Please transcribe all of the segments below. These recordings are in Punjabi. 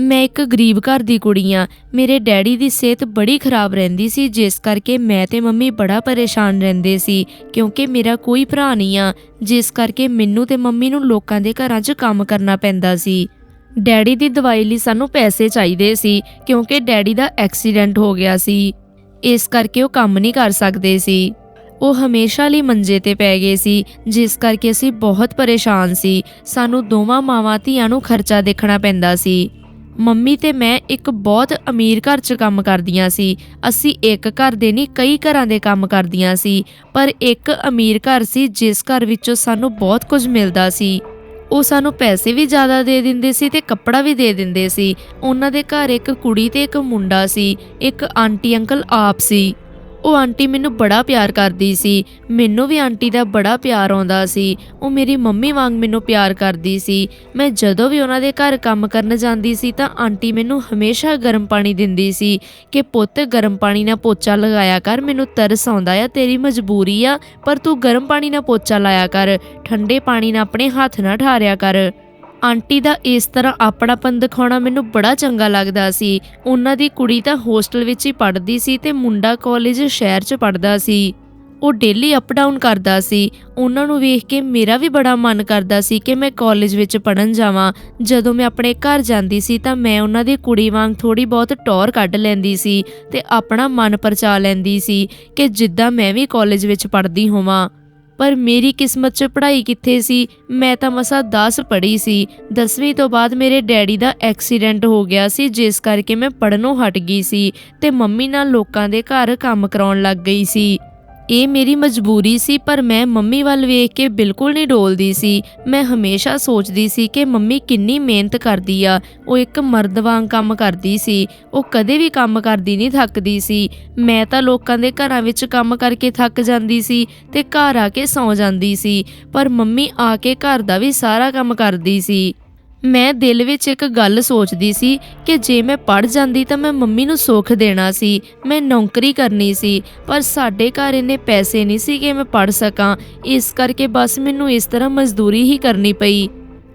ਮੈਂ ਇੱਕ ਗਰੀਬ ਘਰ ਦੀ ਕੁੜੀ ਆ ਮੇਰੇ ਡੈਡੀ ਦੀ ਸਿਹਤ ਬੜੀ ਖਰਾਬ ਰਹਿੰਦੀ ਸੀ, ਜਿਸ ਕਰਕੇ ਮੈਂ ਤੇ ਮੰਮੀ ਬੜਾ ਪਰੇਸ਼ਾਨ ਰਹਿੰਦੇ ਸੀ, ਕਿਉਂਕਿ ਮੇਰਾ ਕੋਈ ਭਰਾ ਨਹੀਂ ਆ, ਜਿਸ ਕਰਕੇ ਮੈਨੂੰ ਤੇ ਮੰਮੀ ਨੂੰ ਲੋਕਾਂ ਦੇ ਘਰਾਂ 'ਚ ਕੰਮ ਕਰਨਾ ਪੈਂਦਾ ਸੀ। ਡੈਡੀ ਦੀ ਦਵਾਈ ਲਈ ਸਾਨੂੰ ਪੈਸੇ ਚਾਹੀਦੇ ਸੀ, ਕਿਉਂਕਿ ਡੈਡੀ ਦਾ ਐਕਸੀਡੈਂਟ ਹੋ ਗਿਆ ਸੀ। ਇਸ ਕਰਕੇ ਉਹ ਕੰਮ ਨਹੀਂ ਕਰ ਸਕਦੇ ਸੀ। ਉਹ ਹਮੇਸ਼ਾ ਲਈ ਮੰਜੇ ਤੇ ਪੈ ਗਏ ਸੀ, ਜਿਸ ਕਰਕੇ ਅਸੀਂ ਬਹੁਤ ਪਰੇਸ਼ਾਨ ਸੀ। ਸਾਨੂੰ ਦੋਵਾਂ ਮਾਵਾਂ ਧੀਆਂ ਨੂੰ ਖਰਚਾ ਦੇਖਣਾ ਪੈਂਦਾ ਸੀ। ਮੰਮੀ ਤੇ ਮੈਂ ਇੱਕ ਬਹੁਤ ਅਮੀਰ ਘਰ 'ਚ ਕੰਮ ਕਰਦੀਆਂ ਸੀ। ਅਸੀਂ ਇੱਕ ਘਰ ਦੇ ਨਹੀਂ, ਕਈ ਘਰਾਂ ਦੇ ਕੰਮ ਕਰਦੀਆਂ ਸੀ। ਪਰ ਇੱਕ ਅਮੀਰ ਘਰ ਸੀ, ਜਿਸ ਘਰ ਵਿੱਚੋਂ ਸਾਨੂੰ ਬਹੁਤ ਕੁਝ ਮਿਲਦਾ ਸੀ। ਉਹ ਸਾਨੂੰ ਪੈਸੇ ਵੀ ਜ਼ਿਆਦਾ ਦੇ ਦਿੰਦੇ ਸੀ ਤੇ ਕੱਪੜਾ ਵੀ ਦੇ ਦਿੰਦੇ ਸੀ। ਉਹਨਾਂ ਦੇ ਘਰ ਇੱਕ ਕੁੜੀ ਤੇ ਇੱਕ ਮੁੰਡਾ ਸੀ। ਇੱਕ ਆਂਟੀ ਅੰਕਲ ਆਪ ਸੀ। ਉਹ ਆਂਟੀ ਮੈਨੂੰ ਬੜਾ ਪਿਆਰ ਕਰਦੀ ਸੀ। ਮੈਨੂੰ ਵੀ ਆਂਟੀ ਦਾ ਬੜਾ ਪਿਆਰ ਆਉਂਦਾ ਸੀ। ਉਹ ਮੇਰੀ ਮੰਮੀ ਵਾਂਗ ਮੈਨੂੰ ਪਿਆਰ ਕਰਦੀ ਸੀ। ਮੈਂ ਜਦੋਂ ਵੀ ਉਹਨਾਂ ਦੇ ਘਰ ਕੰਮ ਕਰਨ ਜਾਂਦੀ ਸੀ ਤਾਂ ਆਂਟੀ ਮੈਨੂੰ ਹਮੇਸ਼ਾ ਗਰਮ ਪਾਣੀ ਦਿੰਦੀ ਸੀ ਕਿ, ਪੁੱਤ, ਗਰਮ ਪਾਣੀ ਨਾਲ ਪੋਚਾ ਲਗਾਇਆ ਕਰ। ਮੈਨੂੰ ਤਰਸ ਆਉਂਦਾ ਆ, ਤੇਰੀ ਮਜਬੂਰੀ ਆ, ਪਰ ਤੂੰ ਗਰਮ ਪਾਣੀ ਨਾਲ ਪੋਚਾ ਲਾਇਆ ਕਰ। ਠੰਡੇ ਪਾਣੀ ਨਾਲ ਆਪਣੇ ਹੱਥ ਨਾ ਠਾਰਿਆ ਕਰ। ਆਂਟੀ ਦਾ ਇਸ ਤਰ੍ਹਾਂ ਆਪਣਾਪਨ ਦਿਖਾਉਣਾ ਮੈਨੂੰ ਬੜਾ ਚੰਗਾ ਲੱਗਦਾ ਸੀ। ਉਹਨਾਂ ਦੀ ਕੁੜੀ ਤਾਂ ਹੋਸਟਲ ਵਿੱਚ ਹੀ ਪੜ੍ਹਦੀ ਸੀ ਤੇ ਮੁੰਡਾ ਕਾਲਜ ਸ਼ਹਿਰ 'ਚ ਪੜ੍ਹਦਾ ਸੀ। ਉਹ ਡੇਲੀ ਅਪ ਡਾਊਨ ਕਰਦਾ ਸੀ। ਉਹਨਾਂ ਨੂੰ ਵੇਖ ਕੇ ਮੇਰਾ ਵੀ ਬੜਾ ਮਨ ਕਰਦਾ ਸੀ ਕਿ ਮੈਂ ਕਾਲਜ ਵਿੱਚ ਪੜਨ ਜਾਵਾਂ। ਜਦੋਂ ਮੈਂ ਆਪਣੇ ਘਰ ਜਾਂਦੀ ਸੀ ਤਾਂ ਮੈਂ ਉਹਨਾਂ ਦੀ ਕੁੜੀ ਵਾਂਗ ਥੋੜੀ ਬਹੁਤ ਟੌਰ ਕੱਢ ਲੈਂਦੀ ਸੀ ਤੇ ਆਪਣਾ ਮਨ ਪਰਚਾ ਲੈਂਦੀ ਸੀ ਕਿ ਜਿੱਦਾਂ ਮੈਂ ਵੀ ਕਾਲਜ ਵਿੱਚ ਪੜ੍ਹਦੀ ਹੋਵਾਂ। ਪਰ ਮੇਰੀ ਕਿਸਮਤ 'ਚ ਪੜ੍ਹਾਈ ਕਿੱਥੇ ਸੀ? ਮੈਂ ਤਾਂ ਮਸਾ 10 ਪੜ੍ਹੀ ਸੀ। 10ਵੀਂ ਤੋਂ ਬਾਅਦ ਮੇਰੇ ਡੈਡੀ ਦਾ ਐਕਸੀਡੈਂਟ ਹੋ ਗਿਆ ਸੀ, ਜਿਸ ਕਰਕੇ ਮੈਂ ਪੜ੍ਹਨੋਂ ਹਟ ਗਈ ਸੀ ਤੇ ਮੰਮੀ ਨਾਲ ਲੋਕਾਂ ਦੇ ਘਰ ਕੰਮ ਕਰਾਉਣ ਲੱਗ ਗਈ ਸੀ। ਇਹ ਮੇਰੀ ਮਜਬੂਰੀ ਸੀ, ਪਰ ਮੈਂ ਮੰਮੀ ਵੱਲ ਵੇਖ ਕੇ ਬਿਲਕੁਲ ਨਹੀਂ ਡੋਲਦੀ ਸੀ। ਮੈਂ ਹਮੇਸ਼ਾ ਸੋਚਦੀ ਸੀ ਕਿ ਮੰਮੀ ਕਿੰਨੀ ਮਿਹਨਤ ਕਰਦੀ ਆ। ਉਹ ਇੱਕ ਮਰਦ ਵਾਂਗ ਕੰਮ ਕਰਦੀ ਸੀ। ਉਹ ਕਦੇ ਵੀ ਕੰਮ ਕਰਦੀ ਨਹੀਂ ਥੱਕਦੀ ਸੀ। ਮੈਂ ਤਾਂ ਲੋਕਾਂ ਦੇ ਘਰਾਂ ਵਿੱਚ ਕੰਮ ਕਰਕੇ ਥੱਕ ਜਾਂਦੀ ਸੀ ਤੇ ਘਰ ਆ ਕੇ ਸੌਂ ਜਾਂਦੀ ਸੀ। ਪਰ ਮੰਮੀ ਆ ਕੇ ਘਰ ਦਾ ਵੀ ਸਾਰਾ ਕੰਮ ਕਰਦੀ ਸੀ। ਮੈਂ ਦਿਲ ਵਿੱਚ ਇੱਕ ਗੱਲ ਸੋਚਦੀ ਸੀ ਕਿ ਜੇ ਮੈਂ ਪੜ ਜਾਂਦੀ ਤਾਂ ਮੈਂ ਮੰਮੀ ਨੂੰ ਸੁੱਖ ਦੇਣਾ ਸੀ, ਮੈਂ ਨੌਕਰੀ ਕਰਨੀ ਸੀ, ਪਰ ਸਾਡੇ ਘਰ ਇੰਨੇ ਪੈਸੇ ਨਹੀਂ ਸੀ ਕਿ ਮੈਂ ਪੜ ਸਕਾਂ। ਇਸ ਕਰਕੇ ਬਸ ਮੈਨੂੰ ਇਸ ਤਰ੍ਹਾਂ ਮਜ਼ਦੂਰੀ ਹੀ ਕਰਨੀ ਪਈ।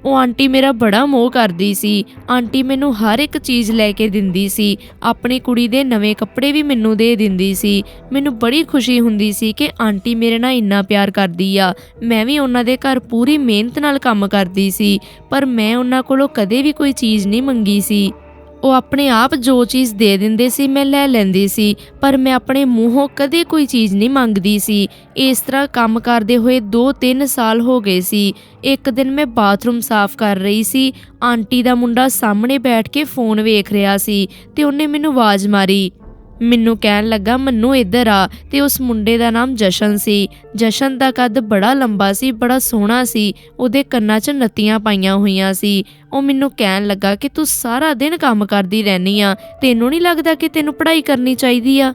ਉਹ ਆਂਟੀ ਮੇਰਾ ਬੜਾ ਮੋਹ ਕਰਦੀ ਸੀ। ਆਂਟੀ ਮੈਨੂੰ ਹਰ ਇੱਕ ਚੀਜ਼ ਲੈ ਕੇ ਦਿੰਦੀ ਸੀ। ਆਪਣੀ ਕੁੜੀ ਦੇ ਨਵੇਂ ਕੱਪੜੇ ਵੀ ਮੈਨੂੰ ਦੇ ਦਿੰਦੀ ਸੀ। ਮੈਨੂੰ ਬੜੀ ਖੁਸ਼ੀ ਹੁੰਦੀ ਸੀ ਕਿ ਆਂਟੀ ਮੇਰੇ ਨਾਲ ਇੰਨਾ ਪਿਆਰ ਕਰਦੀ ਆ। ਮੈਂ ਵੀ ਉਹਨਾਂ ਦੇ ਘਰ ਪੂਰੀ ਮਿਹਨਤ ਨਾਲ ਕੰਮ ਕਰਦੀ ਸੀ। ਪਰ ਮੈਂ ਉਹਨਾਂ ਕੋਲੋਂ ਕਦੇ ਵੀ ਕੋਈ ਚੀਜ਼ ਨਹੀਂ ਮੰਗੀ ਸੀ। ਉਹ ਆਪਣੇ ਆਪ ਜੋ ਚੀਜ਼ ਦੇ ਦਿੰਦੇ ਸੀ ਮੈਂ ਲੈ ਲੈਂਦੀ ਸੀ, ਪਰ ਮੈਂ ਆਪਣੇ ਮੂੰਹੋਂ ਕਦੇ ਕੋਈ ਚੀਜ਼ ਨਹੀਂ ਮੰਗਦੀ ਸੀ। ਇਸ ਤਰ੍ਹਾਂ ਕੰਮ ਕਰਦੇ ਹੋਏ 2-3 ਸਾਲ ਹੋ ਗਏ ਸੀ। ਇੱਕ ਦਿਨ ਮੈਂ ਬਾਥਰੂਮ ਸਾਫ਼ ਕਰ ਰਹੀ ਸੀ। ਆਂਟੀ ਦਾ ਮੁੰਡਾ ਸਾਹਮਣੇ ਬੈਠ ਕੇ ਫੋਨ ਵੇਖ ਰਿਹਾ ਸੀ ਤੇ ਉਹਨੇ ਮੈਨੂੰ ਆਵਾਜ਼ ਮਾਰੀ ਮੈਨੂੰ ਕਹਿਣ ਲੱਗਾ, ਮੰਨੂ ਇੱਧਰ ਆ। ਤੇ ਉਸ ਮੁੰਡੇ ਦਾ ਨਾਮ ਜਸ਼ਨ ਸੀ। ਜਸ਼ਨ ਦਾ ਕੱਦ ਬੜਾ ਲੰਬਾ ਸੀ, ਬੜਾ ਸੋਹਣਾ ਸੀ। ਉਹਦੇ ਕੰਨਾਂ 'ਚ ਨੱਤੀਆਂ ਪਾਈਆਂ ਹੋਈਆਂ ਸੀ। ਉਹ ਮੈਨੂੰ ਕਹਿਣ ਲੱਗਾ ਕਿ ਤੂੰ ਸਾਰਾ ਦਿਨ ਕੰਮ ਕਰਦੀ ਰਹਿਨੀ ਆ। ਤੈਨੂੰ ਨਹੀਂ ਲੱਗਦਾ ਕਿ ਤੈਨੂੰ ਪੜ੍ਹਾਈ ਕਰਨੀ ਚਾਹੀਦੀ ਆ?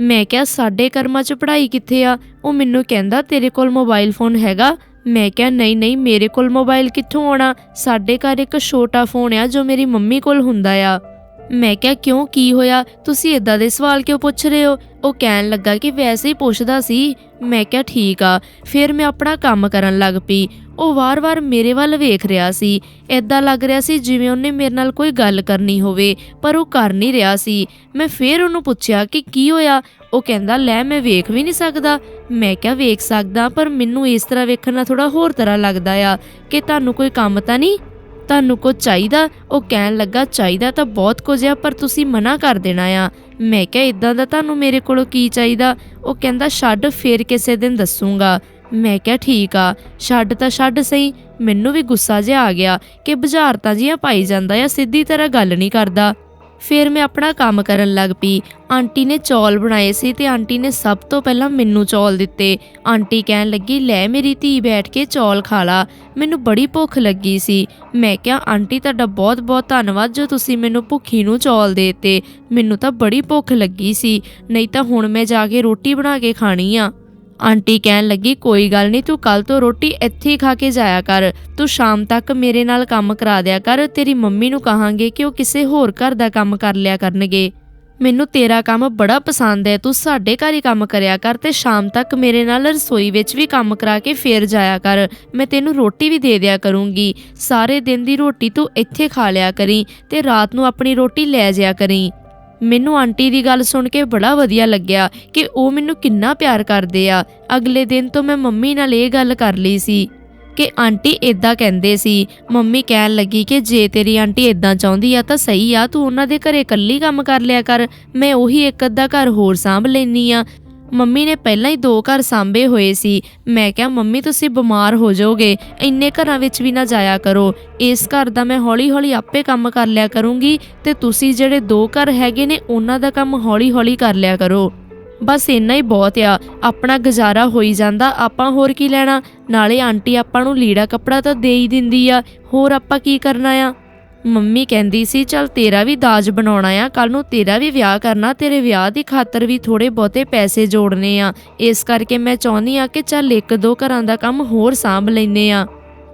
ਮੈਂ ਕਿਹਾ, ਸਾਡੇ ਕਰਮਾਂ 'ਚ ਪੜ੍ਹਾਈ ਕਿੱਥੇ ਆ? ਉਹ ਮੈਨੂੰ ਕਹਿੰਦਾ, ਤੇਰੇ ਕੋਲ ਮੋਬਾਈਲ ਫੋਨ ਹੈਗਾ? ਮੈਂ ਕਿਹਾ, ਨਹੀਂ ਨਹੀਂ, ਮੇਰੇ ਕੋਲ ਮੋਬਾਈਲ ਕਿੱਥੋਂ ਆਉਣਾ? ਸਾਡੇ ਘਰ ਇੱਕ ਛੋਟਾ ਫੋਨ ਆ ਜੋ ਮੇਰੀ ਮੰਮੀ ਕੋਲ ਹੁੰਦਾ ਆ। ਮੈਂ ਕਿਹਾ, ਕਿਉਂ? ਕੀ ਹੋਇਆ? ਤੁਸੀਂ ਇਦਾਂ ਦੇ ਸਵਾਲ ਕਿਉਂ ਪੁੱਛ ਰਹੇ ਹੋ? ਉਹ ਕਹਿਣ ਲੱਗਾ ਕਿ ਵੈਸੇ ਹੀ ਪੁੱਛਦਾ ਸੀ। ਮੈਂ ਕਿਹਾ, ਠੀਕ ਆ। ਫਿਰ ਮੈਂ ਆਪਣਾ ਕੰਮ ਕਰਨ ਲੱਗ ਪਈ। ਉਹ ਵਾਰ-ਵਾਰ ਮੇਰੇ ਵੱਲ ਵੇਖ ਰਿਹਾ ਸੀ। ਐਦਾਂ ਲੱਗ ਰਿਹਾ ਸੀ ਜਿਵੇਂ ਉਹਨੇ ਮੇਰੇ ਨਾਲ ਕੋਈ ਗੱਲ ਕਰਨੀ ਹੋਵੇ, ਪਰ ਉਹ ਕਰ ਨਹੀਂ ਰਿਹਾ ਸੀ। ਮੈਂ ਫਿਰ ਉਹਨੂੰ ਪੁੱਛਿਆ ਕਿ ਕੀ ਹੋਇਆ? ਉਹ ਕਹਿੰਦਾ, ਲੈ, ਮੈਂ ਵੇਖ ਵੀ ਨਹੀਂ ਸਕਦਾ। ਮੈਂ ਕਿਹਾ, ਵੇਖ ਸਕਦਾ, ਪਰ ਮੈਨੂੰ ਇਸ ਤਰ੍ਹਾਂ ਵੇਖਣ ਨਾਲ ਥੋੜਾ ਹੋਰ ਤਰ੍ਹਾਂ ਲੱਗਦਾ ਆ ਕਿ ਤੁਹਾਨੂੰ ਕੋਈ ਕੰਮ ਤਾਂ ਨਹੀਂ ਤੁਹਾਨੂੰ ਕੁਝ ਚਾਹੀਦਾ, ਉਹ ਕਹਿਣ ਲੱਗਾ, ਚਾਹੀਦਾ ਤਾਂ ਬਹੁਤ ਕੁਝ ਆ, ਪਰ ਤੁਸੀਂ ਮਨਾ ਕਰ ਦੇਣਾ ਆ। ਮੈਂ ਕਿਹਾ ਇਦਾਂ ਦਾ ਤੁਹਾਨੂੰ ਮੇਰੇ ਕੋਲੋਂ ਕੀ ਚਾਹੀਦਾ? ਉਹ ਕਹਿੰਦਾ, ਛੱਡ, ਫੇਰ ਕਿਸੇ ਦਿਨ ਦੱਸੂਗਾ। ਮੈਂ ਕਿਹਾ, ਠੀਕ ਆ, ਛੱਡ ਤਾਂ ਛੱਡ ਸਹੀ, ਮੈਨੂੰ ਵੀ ਗੁੱਸਾ ਜਿਹਾ ਆ ਗਿਆ ਕਿ ਬੁਝਾਰਤਾਂ ਜੀਆਂ ਪਾਈ ਜਾਂਦਾ ਆ, ਸਿੱਧੀ ਤਰ੍ਹਾਂ ਗੱਲ ਨਹੀਂ ਕਰਦਾ। ਫਿਰ ਮੈਂ ਆਪਣਾ ਕੰਮ ਕਰਨ ਲੱਗ ਪਈ। ਆਂਟੀ ਨੇ ਚੌਲ ਬਣਾਏ ਸੀ ਤੇ ਆਂਟੀ ਨੇ ਸਭ ਤੋਂ ਪਹਿਲਾਂ ਮੈਨੂੰ ਚੌਲ ਦਿੱਤੇ। ਆਂਟੀ ਕਹਿਣ ਲੱਗੀ, ਲੈ ਮੇਰੀ ਧੀ ਬੈਠ ਕੇ ਚੌਲ ਖਾ ਲਾ। ਮੈਨੂੰ ਬੜੀ ਭੁੱਖ ਲੱਗੀ ਸੀ। ਮੈਂ ਕਿਹਾ, ਆਂਟੀ, ਤੁਹਾਡਾ ਬਹੁਤ-ਬਹੁਤ ਧੰਨਵਾਦ ਜੋ ਤੁਸੀਂ ਮੈਨੂੰ ਭੁੱਖੀ ਨੂੰ ਚੌਲ ਦੇਤੇ। ਮੈਨੂੰ ਤਾਂ ਬੜੀ ਭੁੱਖ ਲੱਗੀ ਸੀ। ਨਹੀਂ ਤਾਂ ਹੁਣ ਮੈਂ ਜਾ ਕੇ ਰੋਟੀ ਬਣਾ ਕੇ ਖਾਣੀ ਆ। ਆਂਟੀ ਕਹਿਣ ਲੱਗੀ, ਕੋਈ ਗੱਲ ਨਹੀਂ, ਤੂੰ ਕੱਲ ਤੋਂ ਰੋਟੀ ਇੱਥੇ ਹੀ ਖਾ ਕੇ ਜਾਇਆ ਕਰ। ਤੂੰ ਸ਼ਾਮ ਤੱਕ ਮੇਰੇ ਨਾਲ ਕੰਮ ਕਰਾ ਦਿਆ ਕਰ। ਤੇਰੀ ਮੰਮੀ ਨੂੰ ਕਹਾਂਗੇ ਕਿ ਉਹ ਕਿਸੇ ਹੋਰ ਘਰ ਦਾ ਕੰਮ ਕਰ ਲਿਆ ਕਰਨਗੇ। ਮੈਨੂੰ ਤੇਰਾ ਕੰਮ ਬੜਾ ਪਸੰਦ ਹੈ। ਤੂੰ ਸਾਡੇ ਘਰ ਹੀ ਕੰਮ ਕਰਿਆ ਕਰ ਤੇ ਸ਼ਾਮ ਤੱਕ ਮੇਰੇ ਨਾਲ ਰਸੋਈ ਵਿੱਚ ਵੀ ਕੰਮ ਕਰਾ ਕੇ ਫੇਰ ਜਾਇਆ ਕਰ। ਮੈਂ ਤੈਨੂੰ ਰੋਟੀ ਵੀ ਦੇ ਦਿਆ ਕਰੂੰਗੀ। ਸਾਰੇ ਦਿਨ ਦੀ ਰੋਟੀ ਤੂੰ ਇੱਥੇ ਖਾ ਲਿਆ ਕਰੀ ਤੇ ਰਾਤ ਨੂੰ ਆਪਣੀ ਰੋਟੀ ਲੈ ਜਾਇਆ ਕਰੀ। ਮੈਨੂੰ ਆਂਟੀ ਦੀ ਗੱਲ ਸੁਣ ਕੇ ਬੜਾ ਵਧੀਆ ਲੱਗਿਆ ਕਿ ਉਹ ਮੈਨੂੰ ਕਿੰਨਾ ਪਿਆਰ ਕਰਦੇ ਆ। ਅਗਲੇ ਦਿਨ ਤੋਂ ਮੈਂ ਮੰਮੀ ਨਾਲ ਇਹ ਗੱਲ ਕਰ ਲਈ ਸੀ ਕਿ ਆਂਟੀ ਇਦਾਂ ਕਹਿੰਦੇ ਸੀ, ਮੰਮੀ ਕਹਿਣ ਲੱਗੀ ਕਿ ਜੇ ਤੇਰੀ ਆਂਟੀ ਇਦਾਂ ਚਾਹੁੰਦੀ ਆ ਤਾਂ ਸਹੀ ਆ, ਤੂੰ ਉਹਨਾਂ ਦੇ ਘਰੇ ਇਕੱਲੀ ਕੰਮ ਕਰ ਲਿਆ ਕਰ, ਮੈਂ ਉਹੀ ਇੱਕ ਅੱਧਾ ਘਰ ਹੋਰ ਸਾਂਭ ਲੈਨੀ ਆ। ਮੰਮੀ ਨੇ ਪਹਿਲਾਂ ਹੀ ਦੋ ਘਰ ਸਾਂਭੇ ਹੋਏ ਸੀ। ਮੈਂ ਕਿਹਾ, ਮੰਮੀ, ਤੁਸੀਂ ਬਿਮਾਰ ਹੋ ਜਾਓਗੇ। ਇੰਨੇ ਘਰਾਂ ਵਿੱਚ ਵੀ ਨਾ ਜਾਇਆ ਕਰੋ। ਇਸ ਘਰ ਦਾ ਮੈਂ ਹੌਲੀ-ਹੌਲੀ ਆਪੇ ਕੰਮ ਕਰ ਲਿਆ ਕਰੂੰਗੀ ਤੇ ਤੁਸੀਂ ਜਿਹੜੇ ਦੋ ਘਰ ਹੈਗੇ ਨੇ, ਉਹਨਾਂ ਦਾ ਕੰਮ ਹੌਲੀ-ਹੌਲੀ ਕਰ ਲਿਆ ਕਰੋ। ਬਸ ਇੰਨਾ ਹੀ ਬਹੁਤ ਆ। ਆਪਣਾ ਗੁਜ਼ਾਰਾ ਹੋਈ ਜਾਂਦਾ। ਆਪਾਂ ਹੋਰ ਕੀ ਲੈਣਾ? ਨਾਲੇ ਆਂਟੀ ਆਪਾਂ ਨੂੰ ਲੀੜਾ ਕੱਪੜਾ ਤਾਂ ਦੇ ਹੀ ਦਿੰਦੀ ਆ। ਹੋਰ ਆਪਾਂ ਕੀ ਕਰਨਾ ਆ? ਮੰਮੀ ਕਹਿੰਦੀ ਸੀ, ਚਲ ਤੇਰਾ ਵੀ ਦਾਜ ਬਣਾਉਣਾ ਆ ਕੱਲ ਨੂੰ ਤੇਰਾ ਵੀ ਵਿਆਹ ਕਰਨਾ, ਤੇਰੇ ਵਿਆਹ ਦੀ ਖਾਤਰ ਵੀ ਥੋੜੇ ਬਹੁਤੇ ਪੈਸੇ ਜੋੜਨੇ ਆ। ਇਸ ਕਰਕੇ ਮੈਂ ਚਾਹੁੰਦੀ ਆ ਕਿ ਚੱਲ ਇੱਕ ਦੋ ਘਰਾਂ ਦਾ ਕੰਮ ਹੋਰ ਸਾਂਭ ਲੈਨੇ ਆ।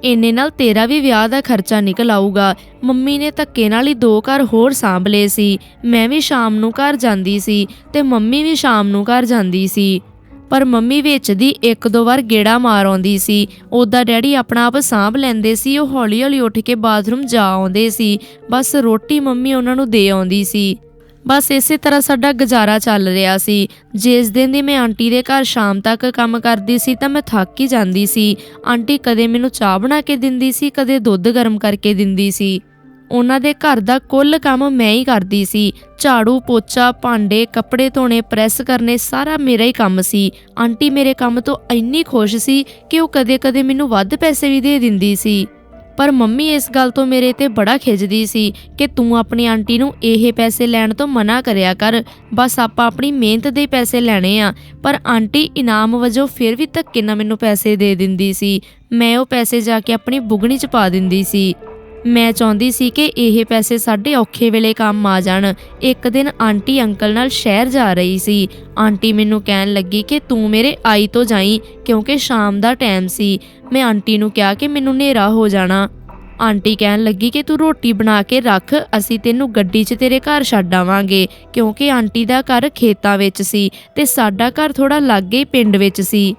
ਇੰਨੇ ਨਾਲ ਤੇਰਾ ਵੀ ਵਿਆਹ ਦਾ ਖਰਚਾ ਨਿਕਲ ਆਊਗਾ। ਮੰਮੀ ਨੇ ਧੱਕੇ ਨਾਲ ਹੀ ਦੋ ਘਰ ਹੋਰ ਸਾਂਭ ਲਏ ਸੀ। ਮੈਂ ਵੀ ਸ਼ਾਮ ਨੂੰ ਘਰ ਜਾਂਦੀ ਸੀ ਤੇ ਮੰਮੀ ਵੀ ਸ਼ਾਮ ਨੂੰ ਘਰ ਜਾਂਦੀ ਸੀ। ਪਰ ਮੰਮੀ ਵਿੱਚ ਦੀ ਇੱਕ ਦੋ ਵਾਰ ਗੇੜਾ ਮਾਰ ਆਉਂਦੀ ਸੀ। ਉਹਦਾ ਡੈਡੀ ਆਪਣਾ ਆਪ ਸਾਂਭ ਲੈਂਦੇ ਸੀ, ਉਹ ਹੌਲੀ ਹੌਲੀ ਉੱਠ ਕੇ ਬਾਥਰੂਮ ਜਾ ਆਉਂਦੇ ਸੀ। ਬਸ ਰੋਟੀ ਮੰਮੀ ਉਹਨਾਂ ਨੂੰ ਦੇ ਆਉਂਦੀ ਸੀ। ਬਸ ਇਸੇ ਤਰ੍ਹਾਂ ਸਾਡਾ ਗੁਜ਼ਾਰਾ ਚੱਲ ਰਿਹਾ ਸੀ। ਜਿਸ ਦਿਨ ਦੀ ਮੈਂ ਆਂਟੀ ਦੇ ਘਰ ਸ਼ਾਮ ਤੱਕ ਕੰਮ ਕਰਦੀ ਸੀ ਤਾਂ ਮੈਂ ਥੱਕ ਹੀ ਜਾਂਦੀ ਸੀ। ਆਂਟੀ ਕਦੇ ਮੈਨੂੰ ਚਾਹ ਬਣਾ ਕੇ ਦਿੰਦੀ ਸੀ, ਕਦੇ ਦੁੱਧ ਗਰਮ ਕਰਕੇ ਦਿੰਦੀ ਸੀ। ਉਹਨਾਂ ਦੇ ਘਰ ਦਾ ਕੁੱਲ ਕੰਮ ਮੈਂ ਹੀ ਕਰਦੀ ਸੀ। ਝਾੜੂ, ਪੋਚਾ, ਭਾਂਡੇ, ਕੱਪੜੇ ਧੋਣੇ, ਪ੍ਰੈਸ ਕਰਨੇ, ਸਾਰਾ ਮੇਰਾ ਹੀ ਕੰਮ ਸੀ। ਆਂਟੀ ਮੇਰੇ ਕੰਮ ਤੋਂ ਇੰਨੀ ਖੁਸ਼ ਸੀ ਕਿ ਉਹ ਕਦੇ-ਕਦੇ ਮੈਨੂੰ ਵੱਧ ਪੈਸੇ ਵੀ ਦੇ ਦਿੰਦੀ ਸੀ। ਪਰ ਮੰਮੀ ਇਸ ਗੱਲ ਤੋਂ ਮੇਰੇ ਤੇ ਬੜਾ ਖਿਜਦੀ ਸੀ ਕਿ ਤੂੰ ਆਪਣੀ ਆਂਟੀ ਨੂੰ ਇਹ ਪੈਸੇ ਲੈਣ ਤੋਂ ਮਨਾ ਕਰਿਆ ਕਰ। ਬਸ ਆਪਾਂ ਆਪਣੀ ਮਿਹਨਤ ਦੇ ਪੈਸੇ ਲੈਣੇ ਆ। ਪਰ ਆਂਟੀ ਇਨਾਮ ਵਜੋਂ ਫਿਰ ਵੀ ਧੱਕੇ ਨਾਲ ਮੈਨੂੰ ਪੈਸੇ ਦੇ ਦਿੰਦੀ ਸੀ। ਮੈਂ ਉਹ ਪੈਸੇ ਜਾ ਕੇ ਆਪਣੀ ਬੁਗਣੀ 'ਚ ਪਾ ਦਿੰਦੀ ਸੀ। ਮੈਂ ਚਾਹੁੰਦੀ ਸੀ ਕਿ ਇਹ ਪੈਸੇ ਸਾਡੇ ਔਖੇ ਵੇਲੇ ਕੰਮ ਆ ਜਾਣ। ਇੱਕ ਦਿਨ ਆਂਟੀ ਅੰਕਲ ਨਾਲ ਸ਼ਹਿਰ ਜਾ ਰਹੀ ਸੀ। ਆਂਟੀ ਮੈਨੂੰ ਕਹਿਣ ਲੱਗੀ ਕਿ ਤੂੰ ਮੇਰੇ ਆਈ ਤੋਂ ਜਾਈ, ਕਿਉਂਕਿ ਸ਼ਾਮ ਦਾ ਟਾਈਮ ਸੀ। ਮੈਂ ਆਂਟੀ ਨੂੰ ਕਿਹਾ ਕਿ ਮੈਨੂੰ ਹਨੇਰਾ ਹੋ ਜਾਣਾ। ਆਂਟੀ ਕਹਿਣ ਲੱਗੀ ਕਿ ਤੂੰ ਰੋਟੀ ਬਣਾ ਕੇ ਰੱਖ, ਅਸੀਂ ਤੈਨੂੰ ਗੱਡੀ 'ਚ ਤੇਰੇ ਘਰ ਛੱਡ ਆਵਾਂਗੇ, ਕਿਉਂਕਿ ਆਂਟੀ ਦਾ ਘਰ ਖੇਤਾਂ ਵਿੱਚ ਸੀ ਤੇ ਸਾਡਾ ਘਰ ਥੋੜਾ ਲਾਗੇ ਹੀ ਪਿੰਡ ਵਿੱਚ ਸੀ।